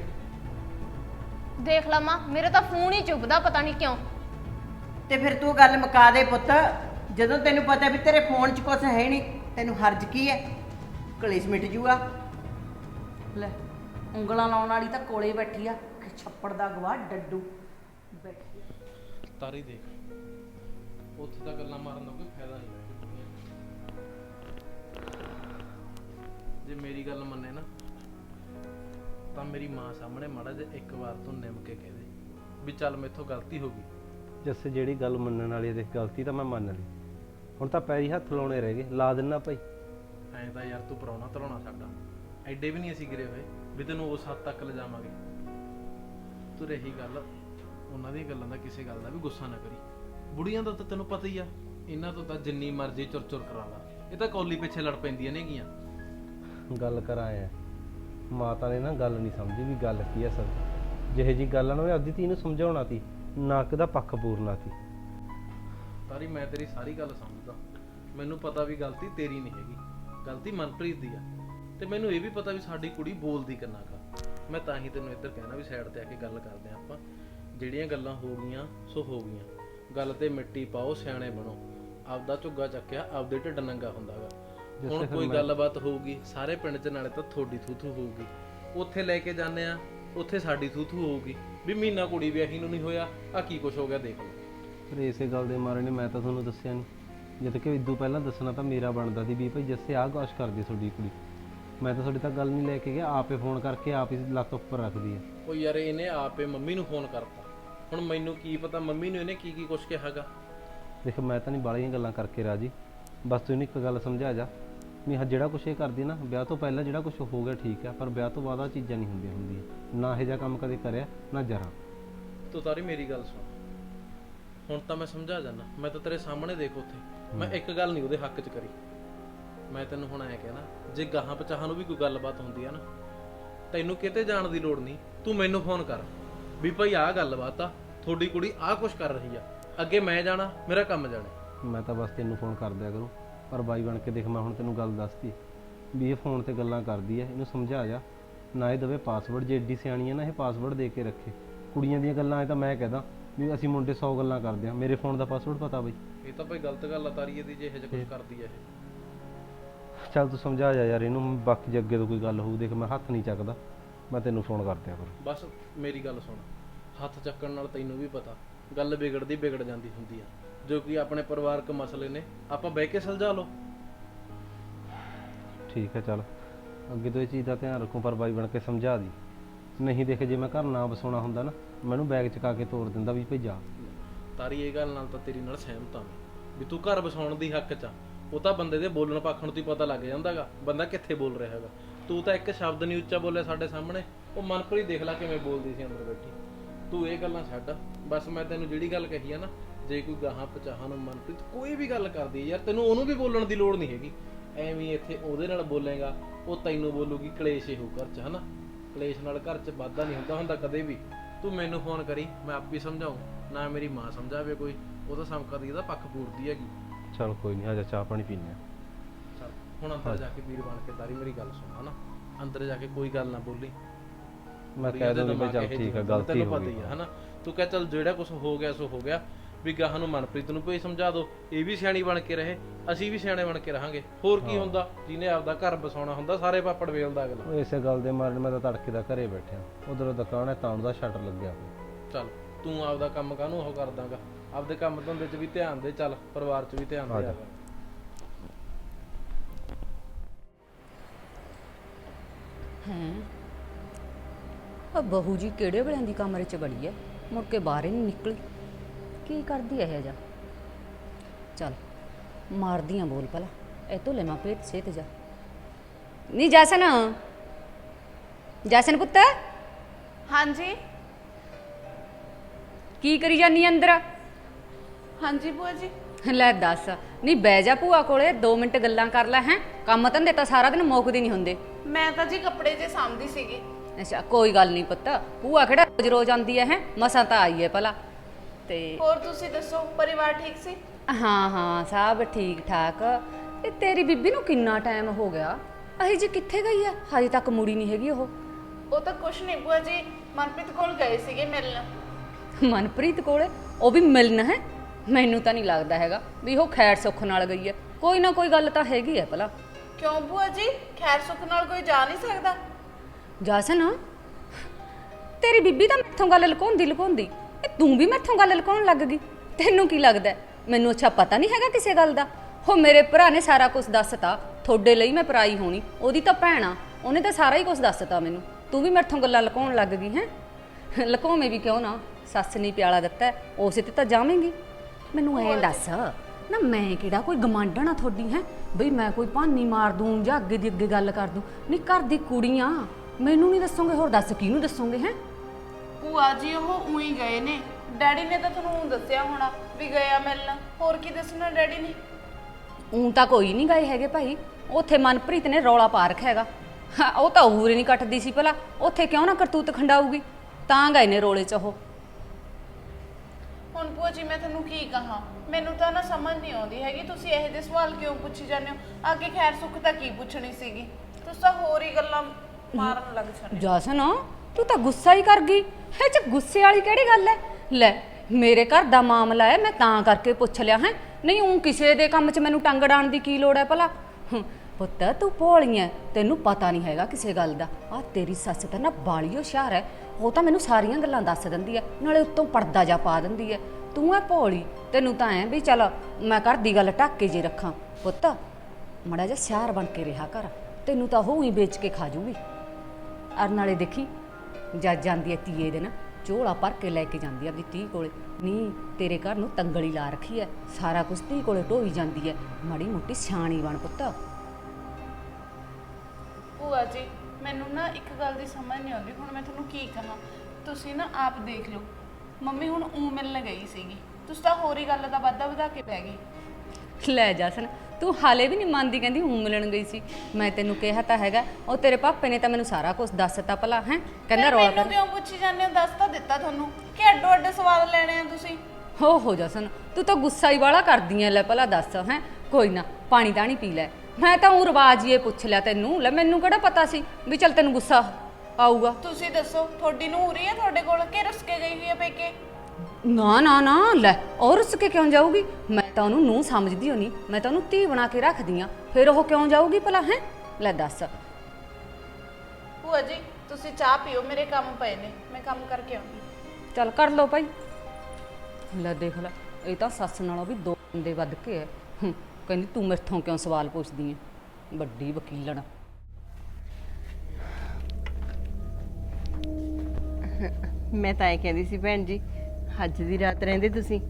ਦੇਖ ਲਾ ਮਾਂ ਮੇਰੇ ਤਾਂ ਫੋਨ ਹੀ ਚੁੱਭਦਾ ਪਤਾ ਨਹੀਂ ਕਿਉਂ। ਤੇ ਫਿਰ ਤੂੰ ਗੱਲ ਮੁਕਾ ਦੇ ਪੁੱਤ। ਜਦੋਂ ਤੈਨੂੰ ਪਤਾ ਵੀ ਤੇਰੇ ਫੋਨ 'ਚ ਕੁਝ ਹੈ ਨਹੀਂ ਤੈਨੂੰ ਹਰਜ ਕੀ ਹੈ? ਕਲੇਸ਼ ਮਿਟ ਜੂਗਾ। ਲੈ ਉਂਗਲਾਂ ਲਾਉਣ ਵਾਲੀ ਤਾਂ ਕੋਲੇ ਬੈਠੀ ਆ। ਕਿ ਛੱਪੜ ਦਾ ਗਵਾਹ ਡੱਡੂ। ਤਾਰੀ ਦੇਖ। ਉੱਥੇ ਤਾਂ ਗੱਲਾਂ ਮਾਰਨ ਦਾ ਕੋਈ ਫਾਇਦਾ ਨਹੀਂ। ਜੇ ਮੇਰੀ ਗੱਲ ਮੰਨੇ ਨਾ ਤਾਂ ਮੇਰੀ ਮਾਂ ਸਾਹਮਣੇ ਮਾੜਾ ਜਿਹਾ ਇੱਕ ਵਾਰ ਤੂੰ ਨਿਮ ਕੇ ਕਹਿ ਦੇ ਵੀ ਚੱਲ ਮੇਥੋਂ ਗਲਤੀ ਹੋ ਗਈ। ਜੱਸੇ ਜਿਹੜੀ ਗੱਲ ਮੰਨਣ ਵਾਲੀ ਦੇ ਗਲਤੀ ਤਾਂ ਮੈਂ ਮੰਨ ਲਈ। ਹੁਣ ਤਾਂ ਪੈਰੀ ਹੱਥ ਲਾਉਣੇ ਰਹਿ ਗਏ ਲਾ ਦੇਣਾ ਭਾਈ। ਐਂ ਤਾਂ ਯਾਰ ਤੂੰ ਪਰਾਉਣਾ ਤਰਾਉਣਾ ਸਾਡਾ। ਐਡੇ ਵੀ ਨਹੀਂ ਅਸੀਂ ਗਿਰੇ ਹੋਏ ਵੀ ਤੈਨੂੰ ਉਸ ਹੱਦ ਤੱਕ ਲਿਜਾਵਾਂਗੇ। ਤੂੰ ਰਹੀ ਗੱਲ ਉਹਨਾਂ ਦੀਆਂ ਗੱਲਾਂ ਦਾ ਕਿਸੇ ਗੱਲ ਦਾ ਵੀ ਗੁੱਸਾ ਨਾ ਕਰੀ। ਬੁੜੀਆਂ ਦਾ ਤਾਂ ਤੈਨੂੰ ਪਤਾ ਹੀ ਆ ਇਹਨਾਂ ਤੋਂ ਤਾਂ ਜਿੰਨੀ ਮਰਜ਼ੀ ਚੁਰ ਚੁਰ ਕਰਾ ਲਾ। ਇਹ ਤਾਂ ਕੌਲੀ ਪਿੱਛੇ ਲੜ ਪੈਂਦੀਆਂ ਨੇਗੀਆਂ ਗੱਲ ਕਰ ਆਇਆ ਮਾਤਾ ਨੇ ਨਾ ਗੱਲ ਨਹੀਂ ਸਮਝੀ ਵੀ ਗੱਲ ਕੀ ਹੈ ਅਸਲ ਜਿਹੇ ਜੀ ਗੱਲ ਨਾ ਆਪਦੀ ਧੀ ਨੂੰ ਸਮਝਾਉਣਾ ਸੀ। ਨਾ ਕਿ ਉਹਦਾ ਪੱਖ ਪੂਰਨਾ ਸੀ। ਤਾਰੀ ਮੈਂ ਤੇਰੀ ਸਾਰੀ ਗੱਲ ਸਮਝਦਾ। ਮੈਨੂੰ ਪਤਾ ਵੀ ਗਲਤੀ ਤੇਰੀ ਨਹੀਂ ਹੈਗੀ। ਗਲਤੀ ਮਨਪ੍ਰੀਤ ਦੀ ਆ। ਤੇ ਮੈਨੂੰ ਇਹ ਵੀ ਪਤਾ ਵੀ ਸਾਡੀ ਕੁੜੀ ਬੋਲਦੀ ਕਿੰਨਾ ਕਾ ਮੈਂ ਤਾਂ ਹੀ ਤੈਨੂੰ ਇੱਧਰ ਕਹਿਣਾ ਵੀ ਸਾਈਡ ਤੇ ਆ ਕੇ ਗੱਲ ਕਰਦੇ ਆ ਆਪਾਂ। ਜਿਹੜੀਆਂ ਗੱਲਾਂ ਹੋ ਗਈਆਂ ਸੋ ਹੋ ਗਈਆਂ। ਗੱਲ ਤੇ ਮਿੱਟੀ ਪਾਓ ਸਿਆਣੇ ਬਣੋ। ਆਪਦਾ ਝੁੱਗਾ ਚੱਕਿਆ ਆਪਦੇ ਢਿੱਡ ਨੰਗਾ ਹੁੰਦਾਗਾ। ਹੁਣ ਕੋਈ ਗੱਲਬਾਤ ਹੋਊਗੀ ਸਾਰੇ ਪਿੰਡ 'ਚ ਨਾਲੇ ਤਾਂ ਥੋੜੀ ਥੂ ਥੂ ਹੋਊਗੀ। ਉੱਥੇ ਲੈ ਕੇ ਜਾਂਦੇ ਆ ਉੱਥੇ ਸਾਡੀ ਥੂ ਥੂ ਹੋਊਗੀ। ਵੀ ਮਹੀਨਾ ਕੁੜੀ ਵਿਆਹੀ ਨੂੰ ਨਹੀਂ ਹੋਇਆ ਆ ਕੀ ਕੁਛ ਹੋ ਗਿਆ ਦੇਖ ਲਓ। ਫਿਰ ਇਸੇ ਗੱਲ ਦੇ ਮਾਰੇ ਨੇ ਮੈਂ ਤਾਂ ਤੁਹਾਨੂੰ ਦੱਸਿਆ ਨਹੀਂ ਜਦ ਕਿ ਇਦੋਂ ਪਹਿਲਾਂ ਦੱਸਣਾ ਤਾਂ ਮੇਰਾ ਬਣਦਾ ਸੀ ਵੀ ਭਾਈ ਜੱਸੇ ਆਹ ਕੁਛ ਕਰਦੀ ਤੁਹਾਡੀ ਕੁੜੀ। ਮੈਂ ਤਾਂ ਤੁਹਾਡੇ ਤੱਕ ਗੱਲ ਨਹੀਂ ਲੈ ਕੇ ਗਿਆ ਆਪੇ ਫੋਨ ਕਰਕੇ ਆਪ ਹੀ ਲੱਤ ਉੱਪਰ ਰੱਖਦੀ ਹੈ ਉਹ ਯਾਰ ਇਹਨੇ ਆਪੇ ਮੰਮੀ ਨੂੰ ਫੋਨ ਕਰਤਾ। ਹੁਣ ਮੈਨੂੰ ਕੀ ਪਤਾ ਮੰਮੀ ਨੂੰ ਇਹਨੇ ਕੀ ਕੀ ਕੁਛ ਕਿਹਾਗਾ ਦੇਖ ਮੈਂ ਤਾਂ ਨਹੀਂ ਬਾਲੀਆਂ ਗੱਲਾਂ ਕਰਕੇ ਰਾਜੀ। ਬਸ ਤੂੰ ਇਹਨੂੰ ਇੱਕ ਗੱਲ ਸਮਝਾ ਜਾ। ਵੀ ਹਾਂ ਜਿਹੜਾ ਕੁਛ ਇਹ ਕਰਦੀ ਨਾ ਵਿਆਹ ਤੋਂ ਪਹਿਲਾਂ ਜਿਹੜਾ ਕੁਛ ਹੋ ਗਿਆ ਠੀਕ ਆ ਪਰ ਵਿਆਹ ਤੋਂ ਬਾਅਦ ਆ ਚੀਜ਼ਾਂ ਨਹੀਂ ਹੁੰਦੀਆਂ ਹੁੰਦੀਆਂ। ਨਾ ਇਹ ਜਿਹਾ ਕੰਮ ਕਦੇ ਕਰਿਆ ਨਾ ਜਰਾ। ਤੂੰ ਤਾਰੀ ਮੇਰੀ ਗੱਲ ਸੁਣ। ਹੁਣ ਤਾਂ ਮੈਂ ਸਮਝਾ ਜਾਣਾ ਮੈਂ ਤਾਂ ਤੇਰੇ ਸਾਹਮਣੇ ਦੇਖ ਉੱਥੇ। ਮੈਂ ਇੱਕ ਗੱਲ ਨਹੀਂ ਉਹਦੇ ਹੱਕ 'ਚ ਕਰੀ। ਮੈਂ ਤੈਨੂੰ ਹੁਣ ਐ ਕਹਿਣਾ ਜੇ ਗਾਹਾਂ ਪਚਾਹਾਂ ਨੂੰ ਵੀ ਕੋਈ ਗੱਲਬਾਤ ਹੁੰਦੀ ਆ ਨਾ ਤੈਨੂੰ ਕਿਤੇ ਜਾਣ ਦੀ ਲੋੜ ਨਹੀਂ। ਤੂੰ ਮੈਨੂੰ ਫੋਨ ਕਰ। ਵੀ ਭਾਈ ਆਹ ਗੱਲਬਾਤ ਆ ਤੁਹਾਡੀ ਕੁੜੀ ਆਹ ਕੁਛ ਕਰ ਰਹੀ ਆ। ਅੱਗੇ ਮੈਂ ਜਾਣਾ ਮੇਰਾ ਕੰਮ ਜਾਣਾ। ਮੈਂ ਤਾਂ ਬਸ ਤੈਨੂੰ ਫੋਨ ਕਰ ਦਿਆ ਕਰੂੰ ਪਰ ਬਾਈ ਬਣ ਕੇ ਦੇਖ ਮੈਂ ਹੁਣ ਤੈਨੂੰ ਗੱਲ ਦੱਸਤੀ ਵੀ ਇਹ ਫੋਨ ਤੇ ਗੱਲਾਂ ਕਰਦੀ ਐ ਇਹਨੂੰ ਸਮਝਾ ਜਾ। ਨਾ ਇਹ ਦਵੇ ਪਾਸਵਰਡ ਜੇ ਏਡੀ ਸਿਆਣੀ ਐ ਨਾ ਇਹ ਪਾਸਵਰਡ ਦੇ ਕੇ ਰੱਖੇ। ਕੁੜੀਆਂ ਦੀਆਂ ਗੱਲਾਂ ਐ ਤਾਂ ਮੈਂ ਕਹਦਾ ਵੀ ਅਸੀਂ ਮੁੰਡੇ 100 ਗੱਲਾਂ ਕਰਦੇ ਆ ਮੇਰੇ ਫੋਨ ਦਾ ਪਾਸਵਰਡ ਪਤਾ ਬਈ। ਇਹ ਤਾਂ ਭਾਈ ਗਲਤ ਗੱਲ ਆ ਤਾਰੀ ਇਹਦੀ ਜੇ ਇਹ ਜਿਹਾ ਕੁਝ ਕਰਦੀ ਆ ਇਹ। ਚੱਲ ਤੂੰ ਸਮਝਾ ਜਾ ਯਾਰ ਇਹਨੂੰ ਬਾਕੀ ਜੇ ਅੱਗੇ ਤੋਂ ਕੋਈ ਗੱਲ ਹੋਊ ਦੇਖ ਮੈਂ ਹੱਥ ਨਹੀਂ ਚੱਕਦਾ। ਮੈਂ ਤੈਨੂੰ ਫੋਨ ਕਰ ਦਿਆ ਕਰੂੰ। ਬਸ ਮੇਰੀ ਗੱਲ ਸੁਣ। ਹੱਥ ਚੱਕਣ ਨਾਲ ਤੈਨੂੰ ਵੀ ਪਤਾ ਗੱਲ ਵਿਗੜਦੀ ਵਿਗੜ ਜਾਂਦੀ ਹੁੰਦੀ ਆ। ਜੋ ਕਿ ਆਪਣੇ ਪਰਿਵਾਰਕ ਮਸਲੇ ਨੇ ਆਪਾਂ ਬਹਿ ਕੇ ਸੁਲਝਾ ਲਓ। ਠੀਕ ਹੈ ਚੱਲ। ਅੱਗੇ ਤੋਂ ਇਹ ਚੀਜ਼ ਦਾ ਧਿਆਨ ਰੱਖੂ ਪਰ ਬਾਈ ਬਣ ਕੇ ਸਮਝਾ ਦੀ। ਨਹੀਂ ਦੇਖ ਜੇ ਮੈਂ ਘਰ ਨਾ ਵਸਾਉਣਾ ਹੁੰਦਾ ਨਾ ਮੈਨੂੰ ਬੈਗ ਚਕਾ ਕੇ ਤੋੜ ਦਿੰਦਾ ਵੀ ਭਈ ਜਾ ਤਾਰੀ ਇਹ ਗੱਲ ਨਾਲ ਤਾਂ ਤੇਰੀ ਨਾਲ ਸਹਿਮਤ ਮੈਂ। ਵੀ ਤੂੰ ਘਰ ਵਸਾਉਣ ਦੀ ਹੱਕ 'ਚ ਆ ਉਹ ਤਾਂ ਬੰਦੇ ਦੇ ਬੋਲਣ ਪਾਖਣ ਤੋਂ ਹੀ ਪਤਾ ਲੱਗ ਜਾਂਦਾਗਾ ਬੰਦਾ ਕਿੱਥੇ ਬੋਲ ਰਿਹਾ ਹੈਗਾ। ਤੂੰ ਤਾਂ ਇੱਕ ਸ਼ਬਦ ਨਹੀਂ ਉੱਚਾ ਬੋਲਿਆ ਸਾਡੇ ਸਾਹਮਣੇ। ਉਹ ਮਨਪ੍ਰੀਤ ਦੇਖ ਲੈ ਕਿਵੇਂ ਬੋਲਦੀ ਸੀ ਅੰਦਰ ਬੈਠੀ। ਤੂੰ ਇਹ ਗੱਲਾਂ ਛੱਡ। ਬਸ ਮੈਂ ਤੈਨੂੰ ਜਿਹੜੀ ਗੱਲ ਕਹੀ ਆ ਨਾ, ਜੇ ਕੋਈ ਗਾਹਾਂ ਪਚਾਹਾਂ ਨੂੰ ਮਨਪ੍ਰੀਤ ਕੋਈ ਵੀ ਗੱਲ ਕਰਦੀ ਹੈ ਯਾਰ, ਤੈਨੂੰ ਉਹਨੂੰ ਵੀ ਬੋਲਣ ਦੀ ਲੋੜ ਨਹੀਂ ਹੈਗੀ। ਐਵੇਂ ਇੱਥੇ ਉਹਦੇ ਨਾਲ ਬੋਲੇਗਾ, ਉਹ ਤੈਨੂੰ ਬੋਲੂਗੀ, ਕਲੇਸ਼ ਹੀ ਹੋਊ ਘਰ 'ਚ, ਹਨਾ? ਕਲੇਸ਼ ਨਾਲ ਘਰ 'ਚ ਵਾਧਾ ਨਹੀਂ ਹੁੰਦਾ ਹੁੰਦਾ ਕਦੇ ਵੀ। ਤੂੰ ਮੈਨੂੰ ਫੋਨ ਕਰੀ, ਮੈਂ ਆਪੇ ਸਮਝਾਉਂ ਨਾ ਮੇਰੀ ਮਾਂ ਸਮਝਾਵੇ ਕੋਈ, ਉਹ ਤਾਂ ਸਮਕਦੀ ਇਹਦਾ ਪੱਖ ਪੂਰਦੀ ਹੈਗੀ। ਚਲ ਕੋਈ ਨਹੀਂ ਆਜਾ ਚਾਹ ਪਾਣੀ ਪੀਨੇ ਆ। ਹੁਣ ਅੰਦਰ ਜਾ ਕੇ ਵੀਰ ਬਣ ਕੇ ਤਾਰੀ ਮੇਰੀ ਗੱਲ ਸੁਣ ਹਨਾ? ਅੰਦਰ ਜਾ ਕੇ ਕੋਈ ਗੱਲ ਨਾ ਬੋਲੀ। ਮੈਂ ਕਹਿ ਦੇ ਵੀ ਚੱਲ ਠੀਕ ਹੈ ਗਲਤੀ ਹੋ ਗਈ ਆ ਹਨਾ? ਤੂੰ ਕਹਿ ਚੱਲ ਜਿਹੜਾ ਕੁਝ ਹੋ ਗਿਆ ਸੋ ਹੋ ਗਿਆ ਵੀ ਗਾਹਾਂ ਨੂੰ ਮਨਪ੍ਰੀਤ ਨੂੰ ਕੋਈ ਸਮਝਾ ਦਿਓ ਇਹ ਵੀ ਸਿਆਣੀ ਬਣ ਕੇ ਰਹੇ ਅਸੀਂ ਵੀ ਸਿਆਣੇ ਬਣ ਕੇ ਰਹਾਂਗੇ। ਹੋਰ ਕੀ ਹੁੰਦਾ? ਜਿਹਨੇ ਆਪਦਾ ਘਰ ਬਸਾਉਣਾ ਹੁੰਦਾ ਸਾਰੇ ਪਾਪੜ ਵੇਲਦਾ ਅਗਲਾ। ਇਸੇ ਗੱਲ ਦੇ ਮਾਰਨ ਮੈਂ ਤਾਂ ਤੜਕੇ ਦਾ ਘਰੇ ਬੈਠਿਆ। ਉਧਰੋਂ ਦੁਕਾਨ ਹੈ? ਤਾਂ ਉਹਦਾ ਸ਼ਟਰ ਲੱਗਿਆ ਚੱਲ ਤੂੰ ਆਪਦਾ ਕੰਮ ਕਾਹਨੂੰ ਉਹ ਕਰ ਦਾਂਗਾ ਆਪਦੇ ਕੰਮ ਧੰਦੇ 'ਚ ਵੀ ਧਿਆਨ ਦੇ ਚੱਲ ਪਰਿਵਾਰ 'ਚ ਵੀ ਧਿਆਨ ਦੇ ਹੈਂ। ਆ ਬਹੂ ਜੀ ਕਿਹੜੇ ਵੇਲਿਆਂ ਦੀ ਕਮਰੇ 'ਚ ਬੜੀ ਐ? ਮੁੜ ਕੇ ਬਾਹਰ ਹੀ ਨਹੀਂ ਨਿਕਲੀ। ਕੀ ਕਰਦੀ ਐ ਇਹ ਜਾ? ਚੱਲ ਮਾਰਦੀਆਂ ਬੋਲ ਭਲਾ। ਇਹ ਤੋਂ ਲੈ ਮਾ ਪੇਟ ਸੇ ਤੇ ਜਾ। ਨੀ ਜੈਸਨ? ਜੈਸਨ ਪੁੱਤ? ਹਾਂਜੀ। ਕੀ ਕਰੀ ਜਾਨੀ ਅੰਦਰ? ਹਾਂਜੀ ਭੂਆ ਜੀ। ਲੈ ਦੱਸ। ਨਹੀਂ ਬਹਿ ਜਾ ਭੂਆ ਕੋਲੇ 2 ਮਿੰਟ ਗੱਲਾਂ ਕਰ ਲੈ ਹੈ। ਕੰਮ ਧੰਦੇ ਤਾਂ ਸਾਰਾ ਦਿਨ ਮੁੱਕਦੇ ਨਹੀਂ ਹੁੰਦੇ। ਮੈਂ ਤਾਂ ਜੀ ਕੱਪੜੇ ਜੇ ਸਾਂਭਦੀ ਸੀਗੀ। ਅੱਛਾ ਕੋਈ ਗੱਲ ਨਹੀਂ ਪੁੱਤ। ਭੂਆ ਕਿਹੜਾ ਰੋਜ਼ ਰੋਜ਼ ਆਉਂਦੀ ਹੈ? ਮਸਾਂ ਤਾਂ ਆਈ ਐ ਭਲਾ। ਤੇ ਹੋਰ ਤੁਸੀਂ ਦੱਸੋ ਪਰਿਵਾਰ ਠੀਕ ਸੀ? ਹਾਂ ਹਾਂ ਸਭ ਠੀਕ ਠਾਕ। ਇਹ ਤੇਰੀ ਬੀਬੀ ਨੂੰ ਕਿੰਨਾ ਟਾਈਮ ਹੋ ਗਿਆ? ਅਹੀ ਜੀ ਕਿੱਥੇ ਗਈ ਆ ਹਜੇ ਤੱਕ ਮੁੜੀ ਨਹੀਂ ਹੈਗੀ ਉਹ। ਉਹ ਤਾਂ ਕੁਛ ਨਹੀਂ ਭੂਆ ਜੀ ਮਨਪ੍ਰੀਤ ਕੋਲ ਗਏ ਸੀਗੇ ਮਿਲਣ। ਮਨਪ੍ਰੀਤ ਕੋਲੇ? ਉਹ ਵੀ ਮਿਲਣਾ ਹੈ? ਮੈਨੂੰ ਤਾਂ ਨਹੀਂ ਲੱਗਦਾ ਹੈਗਾ ਵੀ ਉਹ ਖੈਰ ਸੁੱਖ ਨਾਲ ਗਈ ਹੈ। ਕੋਈ ਨਾ ਕੋਈ ਗੱਲ ਤਾਂ ਹੈਗੀ ਹੈ ਭਲਾ। ਕਿਉਂ ਭੂਆ ਜੀ? ਖੈਰ ਸੁੱਖ ਨਾਲ ਕੋਈ ਜਾ ਨਹੀਂ ਸਕਦਾ। ਜਾਸਨ ਤੇਰੀ ਬੀਬੀ ਤਾਂ ਮੈਥੋਂ ਗੱਲ ਲੁਕਾਉਂਦੀ ਲੁਕਾਉਂਦੀ। ਇਹ ਤੂੰ ਵੀ ਮੈਥੋਂ ਗੱਲ ਲੁਕਾਉਣ ਲੱਗ ਗਈ। ਤੈਨੂੰ ਕੀ ਲੱਗਦਾ? ਮੈਨੂੰ ਅੱਛਾ ਪਤਾ ਨਹੀਂ ਹੈਗਾ ਕਿਸੇ ਗੱਲ ਦਾ। ਉਹ ਮੇਰੇ ਭਰਾ ਨੇ ਸਾਰਾ ਕੁਝ ਦੱਸਤਾ। ਤੁਹਾਡੇ ਲਈ ਮੈਂ ਪਰਾਈ ਹੋਣੀ। ਉਹਦੀ ਤਾਂ ਭੈਣ ਆ। ਉਹਨੇ ਤਾਂ ਸਾਰਾ ਹੀ ਕੁਝ ਦੱਸਤਾ ਮੈਨੂੰ। ਤੂੰ ਵੀ ਮੈਥੋਂ ਗੱਲਾਂ ਲੁਕਾਉਣ ਲੱਗ ਗਈ ਹੈ। ਲੁਕਾਵੇਂ ਵੀ ਕਿਉਂ ਨਾ? ਸੱਸ ਨੇ ਪਿਆਲਾ ਦਿੱਤਾ ਉਸੇ ਤੇ ਤਾਂ ਜਾਵੇਂਗੀ। ਮੈਨੂੰ ਐਂ ਦੱਸ ਨਾ ਮੈਂ ਕਿਹੜਾ ਕੋਈ ਗਮਾਂਡਣ ਤੁਹਾਡੀ ਹੈ? ਬਈ ਮੈਂ ਕੋਈ ਭਾਨੀ ਮਾਰ ਦੂੰ ਜਾਂ ਅੱਗੇ ਦੀ ਅੱਗੇ ਗੱਲ ਕਰ ਦੂੰ। ਨਹੀਂ ਘਰ ਦੀ ਕੁੜੀਆਂ ਮੈਨੂੰ ਨਹੀਂ ਦੱਸੋਗੇ ਹੋਰ ਦੱਸ ਕਿਹਨੂੰ ਦੱਸੋਗੇ ਹੈ? ਭੂਆ ਜੀ ਉਹ ਉਹੀ ਗਏ ਨੇ। ਡੈਡੀ ਨੇ ਤਾਂ ਤੁਹਾਨੂੰ ਦੱਸਿਆ ਹੋਣਾ ਵੀ ਗਿਆ ਮਿਲਣ। ਹੋਰ ਕੀ ਦੱਸਣਾ ਡੈਡੀ ਨੇ? ਉਂ ਤਾਂ ਕੋਈ ਨਹੀਂ ਗਏ ਹੈਗੇ ਭਾਈ। ਉੱਥੇ ਮਨਪ੍ਰੀਤ ਨੇ ਰੌਲਾ ਪਾ ਰੱਖਿਆ ਹੈਗਾ। ਹਾਂ, ਉਹ ਤਾਂ ਉਰੇ ਨਹੀਂ ਕੱਟਦੀ ਸੀ ਭਲਾ। ਉੱਥੇ ਕਿਉਂ ਨਾ ਕਰਤੂਤ ਖੰਡਾਊਗੀ? ਤਾਂ ਗਏ ਨੇ ਰੋਲੇ ਚ ਉਹ। ਹੁਣ ਭੂਆ ਜੀ, ਮੈਂ ਤੁਹਾਨੂੰ ਕੀ ਕਹਾਂ? ਮੈਨੂੰ ਤਾਂ ਨਾ ਸਮਝ ਨਹੀਂ ਆਉਂਦੀ ਹੈਗੀ, ਤੁਸੀਂ ਇਹੋ ਜਿਹੇ ਸਵਾਲ ਕਿਉਂ ਪੁੱਛੀ ਜਾਂਦੇ ਹੋ? ਅੱਗੇ ਖੈਰ ਸੁੱਖ ਤਾਂ ਕੀ ਪੁੱਛਣੀ ਸੀਗੀ? ਤੁਸੀਂ ਤਾਂ ਹੋਰ ਹੀ ਗੱਲਾਂ ਮਾਰਨ ਲੱਗ ਜਾਂਦੇ ਜਸਨ, ਤੂੰ ਤਾਂ ਗੁੱਸਾ ਹੀ ਕਰ ਗਈ। ਇਹ ਚ ਗੁੱਸੇ ਵਾਲੀ ਕਿਹੜੀ ਗੱਲ ਹੈ? ਲੈ, ਮੇਰੇ ਘਰ ਦਾ ਮਾਮਲਾ ਹੈ, ਮੈਂ ਤਾਂ ਕਰਕੇ ਪੁੱਛ ਲਿਆ ਹੈ। ਨਹੀਂ ਉਹ ਕਿਸੇ ਦੇ ਕੰਮ 'ਚ ਮੈਨੂੰ ਟੰਗ ਡਾਣ ਦੀ ਕੀ ਲੋੜ ਹੈ ਭਲਾ? ਪੁੱਤ, ਤੂੰ ਭੋਲੀ ਭੋਲੀਆਂ ਤੈਨੂੰ ਪਤਾ ਨਹੀਂ ਹੈਗਾ ਕਿਸੇ ਗੱਲ ਦਾ। ਆ ਤੇਰੀ ਸੱਸ ਤਾਂ ਨਾ ਬਾਲੀ ਹੁਸ਼ਿਆਰ ਹੈ ਉਹ ਤਾਂ ਮੈਨੂੰ ਸਾਰੀਆਂ ਗੱਲਾਂ ਦੱਸ ਦਿੰਦੀ ਹੈ ਨਾਲੇ ਉੱਤੋਂ ਪਰਦਾ ਜਾ ਪਾ ਦਿੰਦੀ ਹੈ ਤੂੰ ਐ ਭੋਲੀ। ਤੈਨੂੰ ਤਾਂ ਐ ਵੀ ਚੱਲ ਮੈਂ ਘਰ ਦੀ ਗੱਲ ਢੱਕ ਕੇ ਜੇ ਰੱਖਾਂ। ਪੁੱਤ, ਮੜਾ ਜਿਹਾ ਸਿਆਰ ਬਣ ਕੇ ਰਿਹਾ ਕਰ। ਤੈਨੂੰ ਤਾਂ ਉਹ ਹੀ ਵੇਚ ਕੇ ਖਾ ਜੂਗੀ। ਅਰ ਨਾਲੇ ਦੇਖੀ, ਜੱਜ ਜਾਂਦੀ ਐ ਤੀਏ ਦਿਨ ਝੋਲਾ ਭਰ ਕੇ ਲੈ ਕੇ ਜਾਂਦੀ ਆ ਆਪਣੀ ਧੀ ਕੋਲੇ। ਨਹੀਂ ਤੇਰੇ ਘਰ ਨੂੰ ਤੰਗਲੀ ਲਾ ਰੱਖੀ ਐ। ਸਾਰਾ ਕੁਝ ਧੀ ਕੋਲੇ ਢੋਈ ਜਾਂਦੀ ਐ। ਮਾੜੀ ਮੋਟੀ ਸਿਆਣੀ ਬਣ ਪੁੱਤ। ਭੂਆ ਜੀ ਮੈਨੂੰ ਨਾ ਇੱਕ ਗੱਲ ਦੀ ਸਮਝ ਨਹੀਂ ਆਉਂਦੀ ਹੁਣ ਮੈਂ ਤੁਹਾਨੂੰ ਕੀ ਕਹਾਂ? ਤੁਸੀਂ ਨਾ ਆਪ ਦੇਖ ਲਓ। ਮੰਮੀ ਹੁਣ ਊ ਮਿਲਣ ਗਈ ਸੀਗੀ। ਤੁਸੀਂ ਤਾਂ ਹੋਰ ਹੀ ਗੱਲ ਦਾ ਵਾਧਾ ਵਧਾ ਕੇ ਪੈ ਗਈ। ਲੈ ਜਸਨ ਤੂੰ ਹਾਲੇ ਵੀ ਨਹੀਂ ਮੰਨਦੀ ਕਹਿੰਦੀ ਹੂੰ ਮਿਲਣ ਗਈ ਸੀ। ਮੈਂ ਤੈਨੂੰ ਕਿਹਾ ਤਾਂ ਹੈਗਾ ਉਹ ਤੇਰੇ ਪਾਪੇ ਨੇ ਤਾਂ ਮੈਨੂੰ ਸਾਰਾ ਕੁਝ ਦੱਸਤਾ ਭਲਾ ਹੈ? ਕਹਿੰਦਾ ਫਿਰ ਰੌਲਾ ਮੈਨੂੰ ਕਿਉਂ ਪੁੱਛੀ ਜਾਂਦੇ ਹੋ? ਦੱਸ ਤਾਂ ਦਿੱਤਾ ਤੁਹਾਨੂੰ। ਕਿ ਅੱਡੋ ਅੱਡ ਸਵਾਲ ਲੈਣੇ ਆ ਤੁਸੀਂ? ਹੋ ਹੋ ਜਸਨ ਤੂੰ ਤਾਂ ਗੁੱਸਾ ਹੀ ਵਾਲਾ ਕਰਦੀ ਐ ਲੈ ਭਲਾ ਦੱਸ ਹੈ? ਕੋਈ ਨਾ ਪਾਣੀ ਤਾਣੀ ਪੀ ਲੈ। ਮੈਂ ਤਾਂ ਉਹ ਰਿਵਾਜ ਹੀ ਇਹ ਪੁੱਛ ਲਿਆ ਤੈਨੂੰ। ਲੈ ਮੈਨੂੰ ਕਿਹੜਾ ਪਤਾ ਸੀ ਵੀ ਚੱਲ ਤੈਨੂੰ ਗੁੱਸਾ ਆਊਗਾ। ਤੁਸੀਂ ਦੱਸੋ ਤੁਹਾਡੀ ਨੂੰ ਹੋ ਰਹੀ ਹੈ ਤੁਹਾਡੇ ਕੋਲ? ਕਿ ਰੁੱਸ ਕੇ ਗਈ ਹੋਈ ਹੈ ਪੇਕੇ? ਨਾ ਨਾ ਨਾ ਲੈ ਔਰ ਉਸ ਕੇ ਕਿਉਂ ਜਾਊਗੀ? ਮੈਂ ਤਾਂ ਉਹਨੂੰ ਨੂੰ ਸਮਝਦੀ ਹੋਣੀ ਮੈਂ ਤਾਂ ਉਹਨੂੰ ਧੀ ਬਣਾ ਕੇ ਰੱਖਦੀ ਆ। ਫਿਰ ਉਹ ਕਿਉਂ ਜਾਊਗੀ ਭਲਾ ਹੈ? ਲੈ ਦੱਸ। ਭੂਆ ਜੀ ਤੁਸੀਂ ਚਾਹ ਪੀਓ ਮੇਰੇ ਕੰਮ ਪਏ ਨੇ ਮੈਂ ਕੰਮ ਕਰਕੇ ਆਉਂਗੀ ਚੱਲ ਕਰ ਲਓ ਭਾਈ। ਲੈ ਦੇਖ ਲੈ ਇਹ ਤਾਂ ਸੱਸ ਨਾਲੋਂ ਵੀ ਦੋ ਬੰਦੇ ਵੱਧ ਕੇ ਐ। ਹੂੰ, ਕਹਿੰਦੀ ਤੂੰ ਮੈਥੋਂ ਕਿਉਂ ਸਵਾਲ ਪੁੱਛਦੀ ਐ ਵੱਡੀ ਵਕੀਲਣ। ਮੈਂ ਤਾਂ ਇਹ ਕਹਿੰਦੀ ਸੀ ਭੈਣ ਜੀ ਅੱਜ ਦੀ ਰਾਤ ਰਹਿੰਦੇ ਤੁਸੀਂ?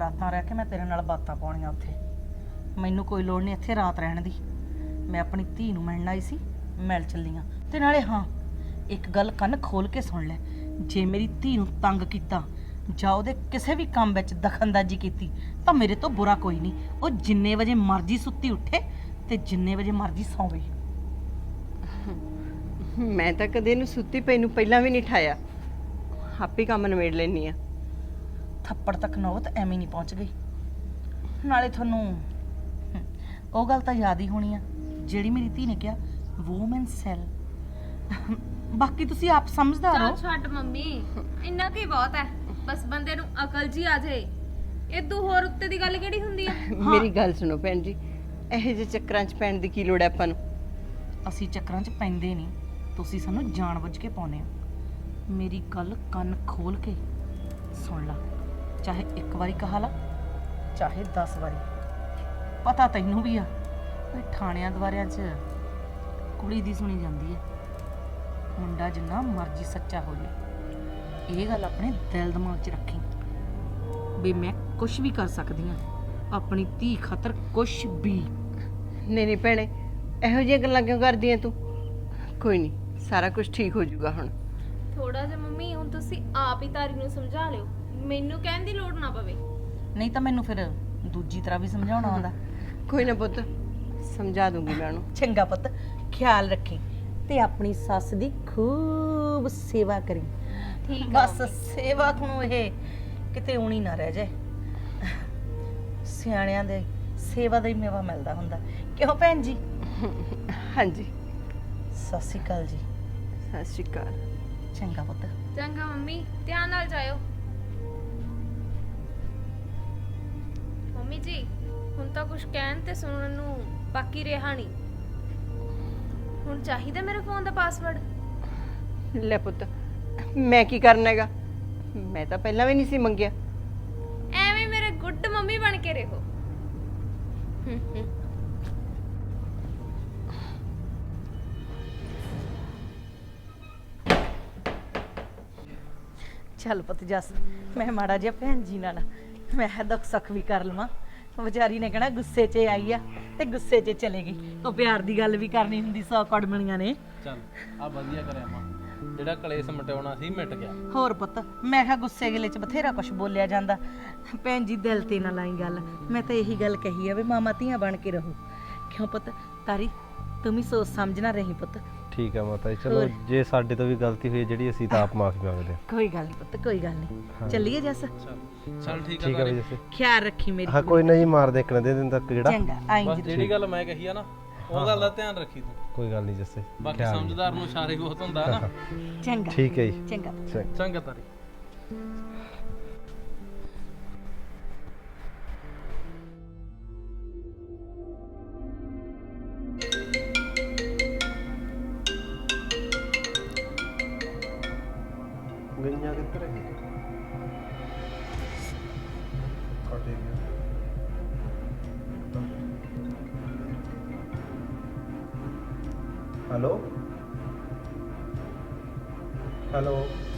ਰਾਤਾਂ ਰਹਿ ਕੇ ਮੈਂ ਤੇਰੇ ਨਾਲ ਬਾਤਾਂ ਪਾਉਣੀਆਂ ਉੱਥੇ। ਮੈਨੂੰ ਕੋਈ ਲੋੜ ਨਹੀਂ ਇੱਥੇ ਰਾਤ ਰਹਿਣ ਦੀ। ਮੈਂ ਆਪਣੀ ਧੀ ਨੂੰ ਮਿਲਣ ਆਈ ਸੀ ਮਿਲ ਚੱਲੀਆਂ। ਤੇ ਨਾਲੇ ਹਾਂ ਇੱਕ ਗੱਲ ਕੰਨ ਖੋਲ ਕੇ ਸੁਣ ਲੈ। ਜੇ ਮੇਰੀ ਧੀ ਨੂੰ ਤੰਗ ਕੀਤਾ ਜਾਂ ਉਹਦੇ ਕਿਸੇ ਵੀ ਕੰਮ ਵਿੱਚ ਦਖਲਅੰਦਾਜ਼ੀ ਕੀਤੀ ਤਾਂ ਮੇਰੇ ਤੋਂ ਬੁਰਾ ਕੋਈ ਨਹੀਂ। ਉਹ ਜਿੰਨੇ ਵਜੇ ਮਰਜ਼ੀ ਸੁੱਤੀ ਉੱਠੇ ਤੇ ਜਿੰਨੇ ਵਜੇ ਮਰਜ਼ੀ ਸੌਵੇ ਮੈਂ ਤਾਂ ਕਦੇ ਇਹਨੂੰ ਸੁੱਤੀ ਪਈ ਨੂੰ ਪਹਿਲਾਂ ਵੀ ਨਹੀਂ ਠਾਇਆ। ਆਪੇ ਕੰਮ ਨਿਬੇੜ ਲੈਣੀ ਆ। ਥੱਪੜ ਤੱਕ ਨੌਬਤ ਐਵੇਂ ਨਹੀਂ ਪਹੁੰਚ ਗਈ। ਨਾਲੇ ਤੁਹਾਨੂੰ ਹਮ, ਉਹ ਗੱਲ ਤਾਂ ਯਾਦ ਹੀ ਹੋਣੀ ਆ। ਜਿਹੜੀ ਮੇਰੀ ਧੀ ਨੇ ਕਿਹਾ ਵੂਮਨ ਸੈਲ ਬਾਕੀ ਤੁਸੀਂ ਆਪ ਸਮਝਦਾਰ ਹੋ। ਛੱਡ ਮੰਮੀ ਇੰਨਾ ਕੀ ਬਹੁਤ ਹੈ। ਬਸ ਬੰਦੇ ਨੂੰ ਅਕਲ ਜੀ ਆ ਜਾਏ। ਇਦੋਂ ਹੋਰ ਉੱਤੇ ਦੀ ਗੱਲ ਕਿਹੜੀ ਹੁੰਦੀ ਆ? ਮੇਰੀ ਗੱਲ ਸੁਣੋ ਭੈਣ ਜੀ ਇਹੋ ਜਿਹੇ ਚੱਕਰਾਂ 'ਚ ਪੈਣ ਦੀ ਕੀ ਲੋੜ ਹੈ ਆਪਾਂ ਨੂੰ? ਅਸੀਂ ਚੱਕਰਾਂ 'ਚ ਪੈਂਦੇ ਨਹੀਂ ਤੁਸੀਂ ਸਾਨੂੰ ਜਾਣਬੁੱਝ ਕੇ ਪਾਉਂਦੇ ਹੋ। ਮੇਰੀ ਗੱਲ ਕੰਨ ਖੋਲ ਕੇ ਸੁਣ ਲਾ ਚਾਹੇ ਇੱਕ ਵਾਰੀ ਕਹਾ ਲਾ ਚਾਹੇ 10 ਵਾਰੀ। ਪਤਾ ਤੈਨੂੰ ਵੀ ਆ ਵੀ ਥਾਣਿਆਂ ਦੁਆਰਿਆਂ 'ਚ ਕੁੜੀ ਦੀ ਸੁਣੀ ਜਾਂਦੀ ਹੈ। ਮੁੰਡਾ ਜਿੰਨਾ ਮਰਜ਼ੀ ਸੱਚਾ ਹੋ ਜਾਏ। ਇਹ ਗੱਲ ਆਪਣੇ ਦਿਲ ਦਿਮਾਗ 'ਚ ਰੱਖੀ ਵੀ ਮੈਂ ਕੁਝ ਵੀ ਕਰ ਸਕਦੀ ਹਾਂ। ਆਪਣੀ ਧੀ ਖਾਤਰ ਕੁਝ ਵੀ। ਨਹੀਂ ਨਹੀਂ ਭੈਣੇ ਇਹੋ ਜਿਹੀਆਂ ਗੱਲਾਂ ਕਿਉਂ ਕਰਦੀ ਐ ਤੂੰ? ਕੋਈ ਨਹੀਂ ਸਾਰਾ ਕੁਝ ਠੀਕ ਹੋ ਜਾਊਗਾ ਹੁਣ। ਥੋੜਾ ਜਿਹਾ ਮੰਮੀ ਹੁਣ ਤੁਸੀਂ ਆਪ ਹੀ ਤਾਰੀ ਨੂੰ ਸਮਝਾ ਲਿਓ। ਮੈਨੂੰ ਕਹਿਣ ਦੀ ਲੋੜ ਨਾ ਪਵੇ। ਨਹੀਂ ਤਾਂ ਮੈਨੂੰ ਫਿਰ ਦੂਜੀ ਤਰ੍ਹਾਂ ਵੀ ਸਮਝਾਉਣਾ ਆਉਂਦਾ। ਕੋਈ ਨਾ ਪੁੱਤ ਸਮਝਾ ਦੂੰਗੀ ਮੈਂ ਉਹਨੂੰ। ਚੰਗਾ ਪੁੱਤ ਖਿਆਲ ਰੱਖੀ ਤੇ ਆਪਣੀ ਸੱਸ ਦੀ ਖੂਬ ਸੇਵਾ ਕਰੀ। ਠੀਕ ਬਸ ਸੇਵਾ ਨੂੰ ਇਹ ਕਿਤੇ ਉਣੀ ਨਾ ਰਹਿ ਜਾਏ। ਸਿਆਣਿਆਂ ਦੇ ਸੇਵਾ ਦਾ ਹੀ ਮੇਵਾ ਮਿਲਦਾ ਹੁੰਦਾ। ਕਿਉਂ ਭੈਣ ਜੀ? ਹਾਂਜੀ। ਸਤਿ ਸ਼੍ਰੀ ਅਕਾਲ ਜੀ। ਸਤਿ ਸ਼੍ਰੀ ਅਕਾਲ। ਚੰਗਾ ਪੁੱਤ। ਚੰਗਾ ਮੰਮੀ ਧਿਆਨ ਨਾਲ ਜਾਇਓ। ਮੰਮੀ ਜੀ ਹੁਣ ਤਾਂ ਕੁਝ ਕਹਿਣ ਤੇ ਸੁਣਨ ਨੂੰ ਬਾਕੀ ਰਿਹਾ ਨਹੀਂ ਹੁਣ ਚਾਹੀਦਾ ਮੇਰੇ ਫੋਨ ਦਾ ਪਾਸਵਰਡ ਲੈ ਪੁੱਤ ਮੈਂ ਕੀ ਕਰਨਾ ਹੈਗਾ? ਮੈਂ ਤਾਂ ਪਹਿਲਾਂ ਵੀ ਨਹੀਂ ਸੀ ਮੰਗਿਆ। ਐਵੇਂ ਮੇਰੇ ਗੁੱਡ ਮੰਮੀ ਬਣ ਕੇ ਰਹੋ। ਚੱਲ ਪੁੱਤ ਜੱਸ ਮੈਂ ਮਾੜਾ ਜਿਹਾ ਭੈਣ ਜੀ ਨਾਲ ਮੈਂ ਕਿਹਾ ਦੁੱਖ ਸੁੱਖ ਵੀ ਕਰ ਲਵਾਂ। ਵਿਚਾਰੀ ਨੇ ਕਹਿਣਾ ਗੁੱਸੇ 'ਚ ਆਈ ਆ ਤੇ ਗੁੱਸੇ 'ਚ ਚਲੇ ਗਈ। ਉਹ ਪਿਆਰ ਦੀ ਗੱਲ ਵੀ ਕਰਨੀ ਹੁੰਦੀ ਸੌ ਕੜਮਣੀਆਂ ਨੇ। ਚੱਲ ਆ ਵਧੀਆ ਕਰਿਆ ਮਾਂ। ਜਿਹੜਾ ਕਲੇਸ਼ ਮਟਾਉਣਾ ਸੀ ਮਿਟ ਗਿਆ। ਹੋਰ ਪੁੱਤ ਮੈਂ ਕਿਹਾ ਗੁੱਸੇ ਗਿਲੇ 'ਚ ਬਥੇਰਾ ਕੁਝ ਬੋਲਿਆ ਜਾਂਦਾ। ਭੈਣ ਜੀ ਦਿਲ ਤੇ ਨਾ ਲਾਈ ਗੱਲ। ਮੈਂ ਤਾਂ ਇਹੀ ਗੱਲ ਕਹੀ ਆ ਵੀ ਮਾਮਾ ਧੀਆਂ ਬਣ ਕੇ ਰਹੋ। ਕਿਉਂ ਪੁੱਤ? ਤਾਰੀ ਤੂੰ ਵੀ ਸੋਚ ਸਮਝ ਨਾ ਰਹੀ ਪੁੱਤ। ਠੀਕ ਹੈ ਮਾਤਾ ਜੀ ਚਲੋ ਜੇ ਸਾਡੇ ਤੋਂ ਵੀ ਗਲਤੀ ਹੋਈ ਹੈ ਜਿਹੜੀ ਅਸੀਂ ਤਾਂ ਆਪ ਮਾਫੀ ਮੰਗਦੇ ਹਾਂ। ਕੋਈ ਗੱਲ ਨਹੀਂ ਪੁੱਤ ਕੋਈ ਗੱਲ ਨਹੀਂ। ਚੱਲੀਏ ਜੱਸ? ਚੱਲ ਚੱਲ ਠੀਕ ਆ ਠੀਕ ਹੈ ਤਾਰੀ। ਵੀ ਜੱਸੇ। ਖਿਆਲ ਰੱਖੀ ਮੇਰੀ ਹਾਂ ਕੋਈ ਨਾ ਜੀ ਇੱਕ ਨਾ ਦੇ ਦਿਨ ਤੱਕ ਜਿਹੜਾ। ਚੰਗਾ ਆਈ ਬਸ ਜੀ ਜਿਹੜੀ ਗੱਲ ਮੈਂ ਕਹੀ ਆ ਨਾ ਉਹ ਗੱਲ ਦਾ ਧਿਆਨ ਰੱਖੀ ਤੂੰ। ਕੋਈ ਗੱਲ ਨਹੀਂ ਜੱਸੇ ਬਾਕੀ ਸਮਝਦਾਰ ਨੂੰ ਇਸ਼ਾਰੇ ਬਹੁਤ ਹੁੰਦਾ ਨਾ। ਚੰਗਾ। ਠੀਕ ਹੈ ਜੀ। ਚੰਗਾ। ਚੰਗਾ। ਚੰਗਾ ਤਾਰੀ। ਹੈਲੋ ਕੱਟ